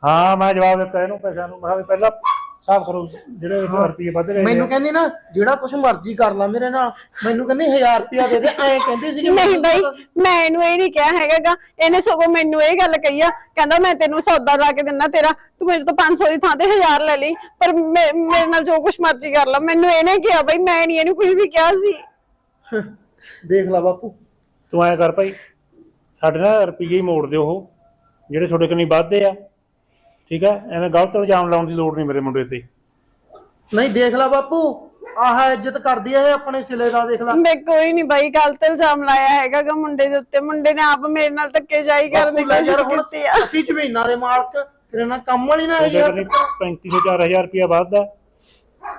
ਹਾਂ ਮੈਂ ਜਵਾਬ ਦਿੱਤਾ ਇਹਨੂੰ ਪੈਸਿਆਂ ਨੂੰ। ਮੈਂ ਕਿਹਾ ਵੀ ਪਹਿਲਾਂ ਹਿਸਾਬ ਕਰੋ ਜਿਹੜੇ ਰੁਪਏ ਵੱਧ ਗਏ ਮੈਨੂੰ ਕਹਿੰਦੀ ਨਾ ਜਿਹੜਾ ਕੁਝ ਮਰਜ਼ੀ ਕਰ ਲੈ ਮੇਰੇ ਨਾਲ। ਮੈਨੂੰ ਕਹਿੰਦੀ 1000 ਰੁਪਿਆ ਦੇ ਦੇ ਐਂ ਕਹਿੰਦੀ ਸੀ ਨਹੀਂ ਬਾਈ ਮੈਂ ਇਹਨੂੰ ਇਹ ਨਹੀਂ ਕਿਹਾ ਹੈਗਾਗਾ। ਇਹਨੇ ਸਗੋਂ ਮੈਨੂੰ ਇਹ ਗੱਲ ਕਹੀ ਆ। ਕਹਿੰਦਾ ਮੈਂ ਤੈਨੂੰ ਸੌਦਾ ਲਾ ਕੇ ਦਿੰਨਾ ਤੇਰਾ। ਤੂੰ ਮੇਰੇ ਤੋਂ 500 ਦੀ ਥਾਂ ਤੇ 1000 ਲੈ ਲਈ ਪਰ ਮੇ- ਮੇਰੇ ਨਾਲ ਜੋ ਕੁਝ ਮਰਜ਼ੀ ਕਰ ਲਾ। ਮੈਨੂੰ ਇਹਨੇ ਕਿਹਾ ਬਾਈ ਮੈਂ ਨਹੀਂ ਇਹਨੂੰ ਕੁਝ ਵੀ ਕਿਹਾ ਸੀ। ਦੇਖ ਲੈ ਬਾਪੂ ਤੂੰ ਐਂ ਕਰ ਭਾਈ ਸਾਡੇ ਨਾਲ ਰੁਪਈਏ ਹੀ ਮੋੜ ਦਿਓ ਉਹ ਜਿਹੜੇ ਤੁਹਾਡੇ ਕੋਲ ਨਹੀਂ ਵੱਧਦੇ ਆ। ਠੀਕ ਹੈ ਐਵੇਂ ਗਲਤ ਇਲਜ਼ਾਮ ਲਾਉਣ ਦੀ ਲੋੜ ਨਹੀਂ ਮੇਰੇ ਮੁੰਡੇ ਤੇ। ਨਹੀਂ ਦੇਖ ਲੈ ਬਾਪੂ ਆਹ ਇੱਜ਼ਤ ਕਰਦੀ ਐ ਇਹ ਆਪਣੇ ਸਿਲੇ ਦਾ ਦੇਖ ਲੈ। ਮੈਂ ਕੋਈ ਨਹੀਂ ਬਾਈ ਗਲਤ ਇਲਜ਼ਾਮ ਲਾਇਆ ਹੈਗਾਗਾ ਮੁੰਡੇ ਦੇ ਉੱਤੇ। ਮੁੰਡੇ ਨੇ ਆਪ ਮੇਰੇ ਨਾਲ ਧੱਕੇਸ਼ਾਹੀ ਕਰਨ ਦੀ ਬਾਪੂ ਲੈ ਯਾਰ ਕੋਸ਼ਿਸ਼ ਹੁਣ ਕੀਤੀ ਆ। ਅਸੀਂ ਜ਼ਮੀਨਾਂ ਦੇ ਮਾਲਕ ਤੇਰੇ ਨਾਲ ਕੰਮ ਵਾਲੀ ਨਾ ਹੈਗੀ ਉਹਦੇ ਯਾਰ। ਕੋਲ 3500 4000 ਰੁਪਇਆ ਵੱਧਦਾ।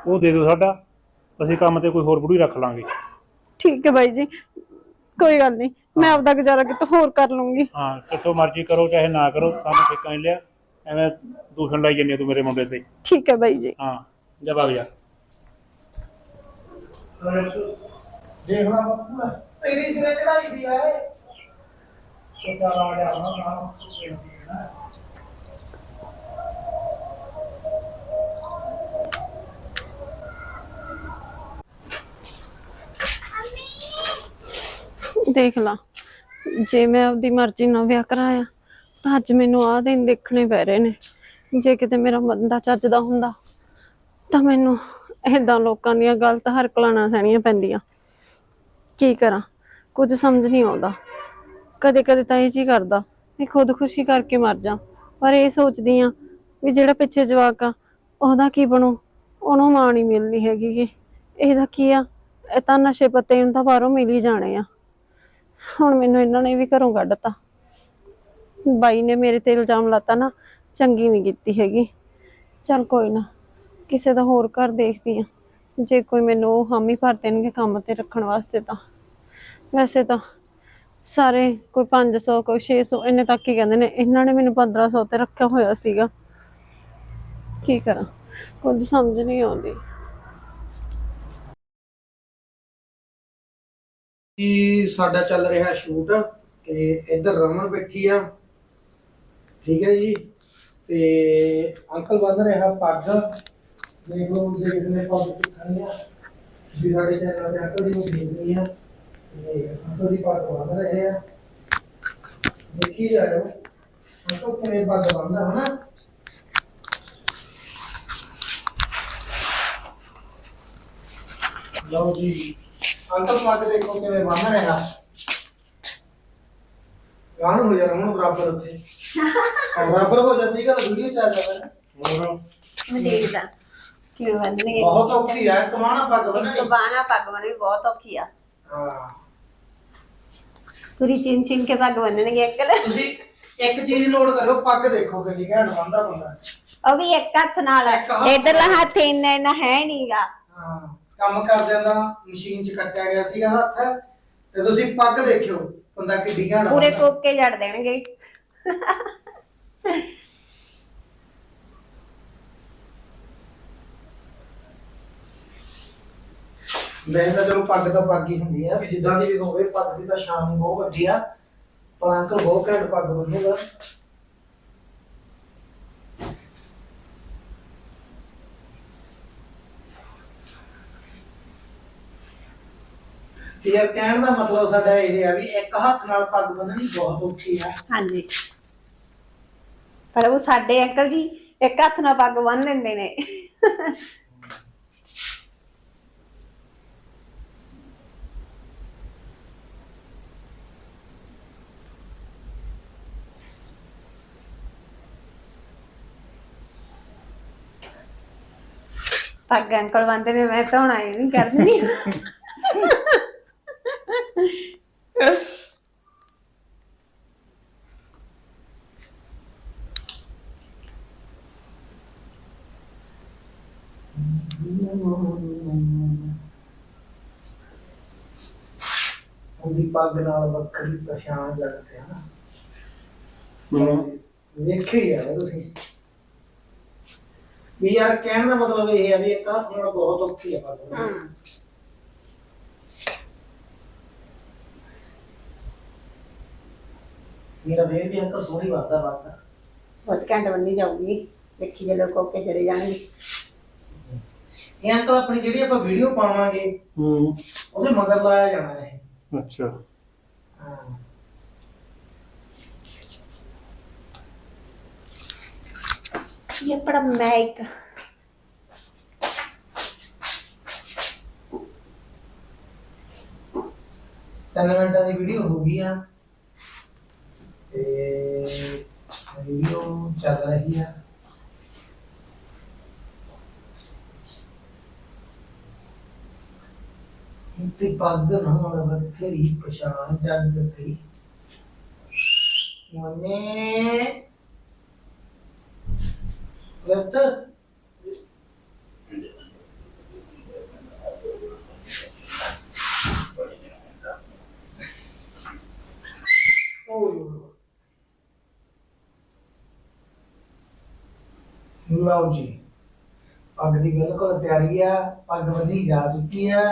ਉਹ ਦੇ ਦਿਓ ਸਾਡਾ। ਅਸੀਂ ਕੰਮ ਤੇ ਕੋਈ ਹੋਰ ਬੁੜੀ ਰੱਖ ਲਾਂਗੇ। ਠੀਕ ਹੈ ਬਾਈ ਜੀ। ਕੋਈ ਗੱਲ ਨਹੀਂ ਮੈਂ ਆਪਦਾ ਗੁਜ਼ਾਰਾ ਕਿਤੇ ਹੋਰ ਕਰ ਲੂੰਗੀ। ਹਾਂ ਕਿੱਥੋਂ ਮਰਜ਼ੀ ਕਰੋ ਚਾਹੇ ਨਾ ਕਰੋ ਸਾਨੂੰ ਠੇਕਾ ਨਹੀਂ ਲਿਆ। ਐਵੇਂ ਦੂਸ਼ਣ ਲਾਈ ਜੰਨੇ ਤੂੰ ਮੇਰੇ ਮੁੰਡੇ ਤੇ। ਠੀਕ ਹੈ ਬਾਈ ਜੀ। ਹਾਂ ਜਾ ਵਗ ਜਾ। ਦੇਖ ਲੈ। ਬਾਪੂ ਲੈ, ਤੇਰੀ ਸਿਰੇ ਚੜਾਈ ਵੀ ਆ ਇਹ। ਦੇਖ ਲਾ। ਜੇ ਮੈਂ ਆਪਦੀ ਮਰਜ਼ੀ ਨਾਲ ਵਿਆਹ ਕਰਾਇਆ, ਤਾਂ ਅੱਜ ਮੈਨੂੰ ਆਹ ਦਿਨ ਦੇਖਣੇ ਪੈ ਰਹੇ ਨੇ। ਜੇ ਕਿਤੇ ਮੇਰਾ ਬੰਦਾ ਚੱਜਦਾ ਹੁੰਦਾ, ਤਾਂ ਮੈਨੂੰ ਏਦਾਂ ਲੋਕਾਂ ਦੀਆਂ ਗਲਤ ਹਰਕਤਾਂ ਨਾ ਸਹਿਣੀਆਂ ਪੈਂਦੀਆਂ। ਕੀ ਕਰਾਂ? ਕੁਝ ਸਮਝ ਨਹੀਂ ਆਉਂਦਾ। ਕਦੇ ਕਦੇ ਤਾਂ ਇਹ ਜੀ ਕਰਦਾ, ਮੈਂ ਖੁਦਕੁਸ਼ੀ ਕਰਕੇ ਮਰ ਜਾ। ਪਰ ਇਹ ਸੋਚਦੀ ਆ ਵੀ ਜਿਹੜਾ ਪਿੱਛੇ ਜਵਾਕ ਆ, ਉਹਦਾ ਕੀ ਬਣੂ? ਉਹਨੂੰ ਮਾਂ ਨਹੀਂ ਮਿਲਣੀ ਹੈਗੀ ਕਿ ਇਹਦਾ ਕੀ ਆ? ਇਹ ਤਾਂ ਨਸ਼ੇ ਪੱਤੇ ਨੂੰ ਤਾਂ ਬਾਹਰੋਂ ਮਿਲ ਹੀ ਜਾਣੇ ਆ। ਹੁਣ ਮੈਨੂੰ ਇਹਨਾਂ ਨੇ ਵੀ ਘਰੋਂ ਕੱਢਤਾ। ਬਾਈ ਨੇ ਮੇਰੇ ਤੇ ਇਲਜ਼ਾਮ ਲਾਤਾ ਨਾ, ਚੰਗੀ ਨਹੀਂ ਕੀਤੀ ਹੈਗੀ। ਚਲ ਕੋਈ ਨਾ, ਕਿਸੇ ਦਾ ਹੋਰ ਘਰ ਦੇਖਦੀ ਆ ਜੇ ਕੋਈ ਮੈਨੂੰ ਹਾਮੀ ਭਰ ਦੇਣਗੇ ਕੰਮ ਤੇ ਰੱਖਣ ਵਾਸਤੇ ਤਾਂ। ਵੈਸੇ ਤਾਂ ਸਾਰੇ ਕੋਈ 500 ਕੋਈ 600 ਇੰਨੇ ਤੱਕ ਹੀ ਕਹਿੰਦੇ ਨੇ। ਇਹਨਾਂ ਨੇ ਮੈਨੂੰ 1500 ਤੇ ਰੱਖਿਆ ਹੋਇਆ ਸੀਗਾ। ਕੀ ਕਰਾਂ? ਕੁਝ ਸਮਝ ਨਹੀਂ ਆਉਂਦੀ। ਕਿ ਸਾਡਾ ਚੱਲ ਰਿਹਾ ਸ਼ੂਟ ਤੇ ਇੱਧਰ ਰਮਨ ਬੈਠੀ ਆ। ਠੀਕ ਹੈ ਜੀ। ਤੇ ਅੰਕਲ ਬੰਨ ਰਿਹਾ ਪੱਗ। ਦੇਖ ਲਓ ਜੇ ਪੱਗ ਸਿੱਖਣੀ ਆ। ਵੀ ਸਾਡੇ ਚੈਨਲ ਤੇ ਅੰਕਲ ਜੀ ਨੂੰ ਦੇਖਣੀ ਆ। ਤੇ ਅੰਕਲ ਦੀ ਪੱਗ ਬੰਨ ਰਹੇ ਆ। ਦੇਖੀ ਜਾਇਓ ਅੰਕਲ, ਕਿਵੇਂ ਪੱਗ ਬੰਨਦਾ, ਹਨਾ? ਲਓ ਜੀ। ਅੰਕਲ ਪੱਗ ਦੇਖੋ ਕਿਵੇਂ ਬੰਨ ਰਿਹਾ? ਗਾਣ ਹੋ ਜਾ ਰਮਨ ਬਰਾਬਰ ਉੱਥੇ। ਬਰਾਬਰ ਹੋ ਜਾਂਦੀ ਗੱਲ ਵੀਡੀਓ ਚ ਆ ਜਾਵੇ ਹੋਰ? ਮੈਂ ਦੇਖਦਾ ਕਿਵੇਂ ਬੰਨਣਗੇ ਬਹੁਤ ਔਖੀ ਹੈ ਕਮਾਣਾ ਪੱਗ ਬੰਨਣੀ ਬਾਣਾ ਪੱਗ ਬੰਨਣੀ ਬਹੁਤ ਔਖੀ ਆ। ਹਾਂ। ਪੂਰੀ ਚਿੰਨ ਚਿੰਨ ਕੇ ਪੱਗ ਬੰਨਣਗੇ ਅੰਕਲ। ਤੁਸੀਂ ਇੱਕ ਚੀਜ਼ ਨੋਟ ਕਰਿਓ ਪੱਗ ਦੇਖੋ ਕਿੰਨੀ ਘੈਂਟ ਬੰਦਾ ਬੰਦਾ। ਉਹ ਵੀ ਇੱਕ ਹੱਥ ਨਾਲ ਇਧਰਲਾ ਹੱਥ ਇੰਨਾ ਇੰਨਾ ਹੈ ਨਹੀਂਗਾ ਹਾਂ। ਕੰਮ ਕਰ ਜਾਂਦਾ ਮਸ਼ੀਨ 'ਚ ਕੱਟਿਆ ਗਿਆ ਸੀਗਾ ਹੱਥ ਤੇ ਤੁਸੀਂ ਪੱਗ ਦੇਖਿਓ ਬੰਦਾ ਕਿੱਡੀ ਘੈਂਟ ਪੂਰੇ। ਕੋਕੇ ਜੜ ਦੇਣਗੇ। ਵੈਸੇ ਤਾਂ ਚਲੋ ਪੱਗ ਤਾਂ ਪੱਗ ਹੀ ਹੁੰਦੀ ਆ ਵੀ ਜਿੱਦਾਂ ਦੀ ਵੀ ਹੋਵੇ ਪੱਗ ਦੀ ਤਾਂ ਸ਼ਾਨ ਬਹੁਤ ਵੱਡੀ ਆ। ਪਰ ਅੰਕਲ ਬਹੁਤ ਘੈਂਟ ਪੱਗ ਬੰਨੂਗਾ ਤੇ ਯਾਰ ਕਹਿਣ ਦਾ ਮਤਲਬ ਸਾਡਾ ਇਹ ਆ ਵੀ ਇੱਕ ਹੱਥ ਨਾਲ ਪੱਗ ਬੰਨਣੀ ਬਹੁਤ ਔਖੀ ਆ। ਹਾਂਜੀ। ਪਰ ਉਹ ਸਾਡੇ ਅੰਕਲ ਜੀ ਇੱਕ ਹੱਥ ਨਾਲ ਪੱਗ ਬੰਨ ਲੈਂਦੇ ਨੇ। ਪੱਗ ਅੰਕਲ ਬੰਨਦੇ ਨੇ, ਮੈਂ ਤਾਂ ਹੁਣ ਹੀ ਨਹੀਂ ਕਰਦੀ ਉਹਦੀ ਪੱਗ ਨਾਲ ਵੱਖਰੀ ਪਛਾਣ ਲੱਗਦੇ ਆ ਨਾ। ਵੇਖੇ ਆ ਤੁਸੀਂ। ਵੀ ਯਾਰ ਕਹਿਣ ਦਾ ਮਤਲਬ ਇਹ ਹੈ ਵੀ ਇੱਕ ਹੱਥ ਨਾਲ ਬਹੁਤ ਔਖੀ ਹੈ ਪੱਗ ਬੰਨ੍ਹਣੀ। ਮੇਰਾ ਵੇਰ ਵੀ ਅੰਕਲ ਸੋਹਣੀ ਵਾਦਾ ਵਾਦਾ ਬਹੁਤ ਘੰਟ ਬੰਨੀ ਜਾਊਗੀ। ਦੇਖੀ ਜੇ ਲੋਕ ਕੋਕੇ ਚੜੇ ਜਾਣਗੇ। ਇਹ ਅੰਕਲ ਆਪਣੀ ਜਿਹੜੀ ਆਪਾਂ ਵੀਡੀਓ ਪਾਵਾਂਗੇ ਹੂੰ ਉਹਦੇ ਮਗਰ ਲਾਇਆ ਜਾਣਾ ਹੈ ਅੱਛਾ। ఎప్పుడ మేక్ ਤਿੰਨ ਮਿੰਟਾਂ ਦੀ ਵੀਡੀਓ ਹੋ ਗਈ ਆ। ਤੇ ਵੀਡੀਓ ਚੱਲ ਰਹੀ ਆ। ਤੇ ਪੱਗ ਹੋਣ ਵੱਖਰੀ ਪਛਾਣ ਜੱਗ ਤੇ। ਮਨੇ ਰੱਤ ਲਓ ਜੀ ਪੱਗ ਦੀ ਬਿਲਕੁਲ ਤਿਆਰੀ ਆ ਪੱਗ ਵਧੀ ਜਾ ਚੁੱਕੀ ਆ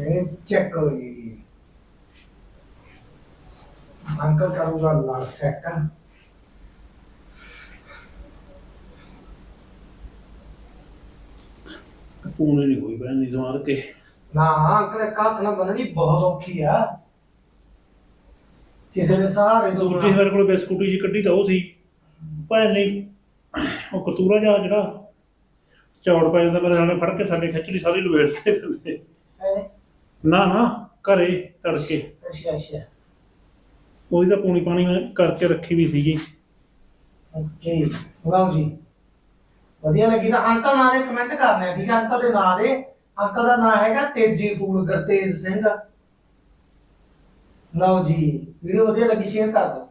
ਇਹ ਚੈੱਕ ਹੋ ਗਈ ਅੰਕਲ ਕਰੂਗਾ ਲਾਲ ਸੈੱਟ ਪੂਣੇ ਨਹੀਂ ਹੋਈ ਬੈਨ ਨਹੀਂ ਸਮਾਰ ਕੇ ਨਾ ਅੰਕਲ ਇੱਕ ਹੱਥ ਨਾਲ ਬੰਨਣੀ ਬਹੁਤ ਔਖੀ ਆ। ਕਿਸੇ ਦੇ ਸਹਾਰੇ ਤੋਂ ਦੂਜੀ ਮੇਰੇ ਕੋਲ ਬਿਸਕੁਟੀ ਜੀ ਕੱਢੀ ਤਾਂ ਉਹ ਸੀ। ਭੈਣ ਨੇ ਉਹ ਕਤੂਰਾ ਜਿਹਾ ਜਿਹੜਾ ਚੌੜ ਪੈ ਜਾਂਦਾ ਮੇਰੇ ਨਾਲ ਫੜ ਕੇ ਸਾਡੇ ਖਿੱਚੜੀ ਸਾਰੀ ਲਵੇੜ ਤੇ। ਹੈਂ? ਨਾ ਨਾ ਘਰੇ ਤੜਕੇ। ਅੱਛਾ ਅੱਛਾ। ਉਹਦੀ ਤਾਂ ਪੂਣੀ ਪਾਣੀ ਮੈਂ ਕਰਕੇ ਰੱਖੀ ਵੀ ਸੀਗੀ। ਓਕੇ ਲਓ ਜੀ। ਵਧੀਆ ਲੱਗੀ ਤਾਂ ਅੰਕਲ ਨਾਂ ਦੇ ਕਮੈਂਟ ਕਰਨੇ ਆ, ਠੀਕ ਆ? ਅੰਕਲ ਦੇ ਨਾਂ ਦੇ। ਅੰਕਲ ਦਾ ਨਾਮ ਹੈਗਾ ਤੇਜੀ ਫੂਲ ਗੁਰਤੇਜ ਸਿੰਘ। ਲਓ ਜੀ ਵੀਡੀਓ ਵਧੀਆ ਲੱਗੀ ਸ਼ੇਅਰ ਕਰ ਦਿਓ।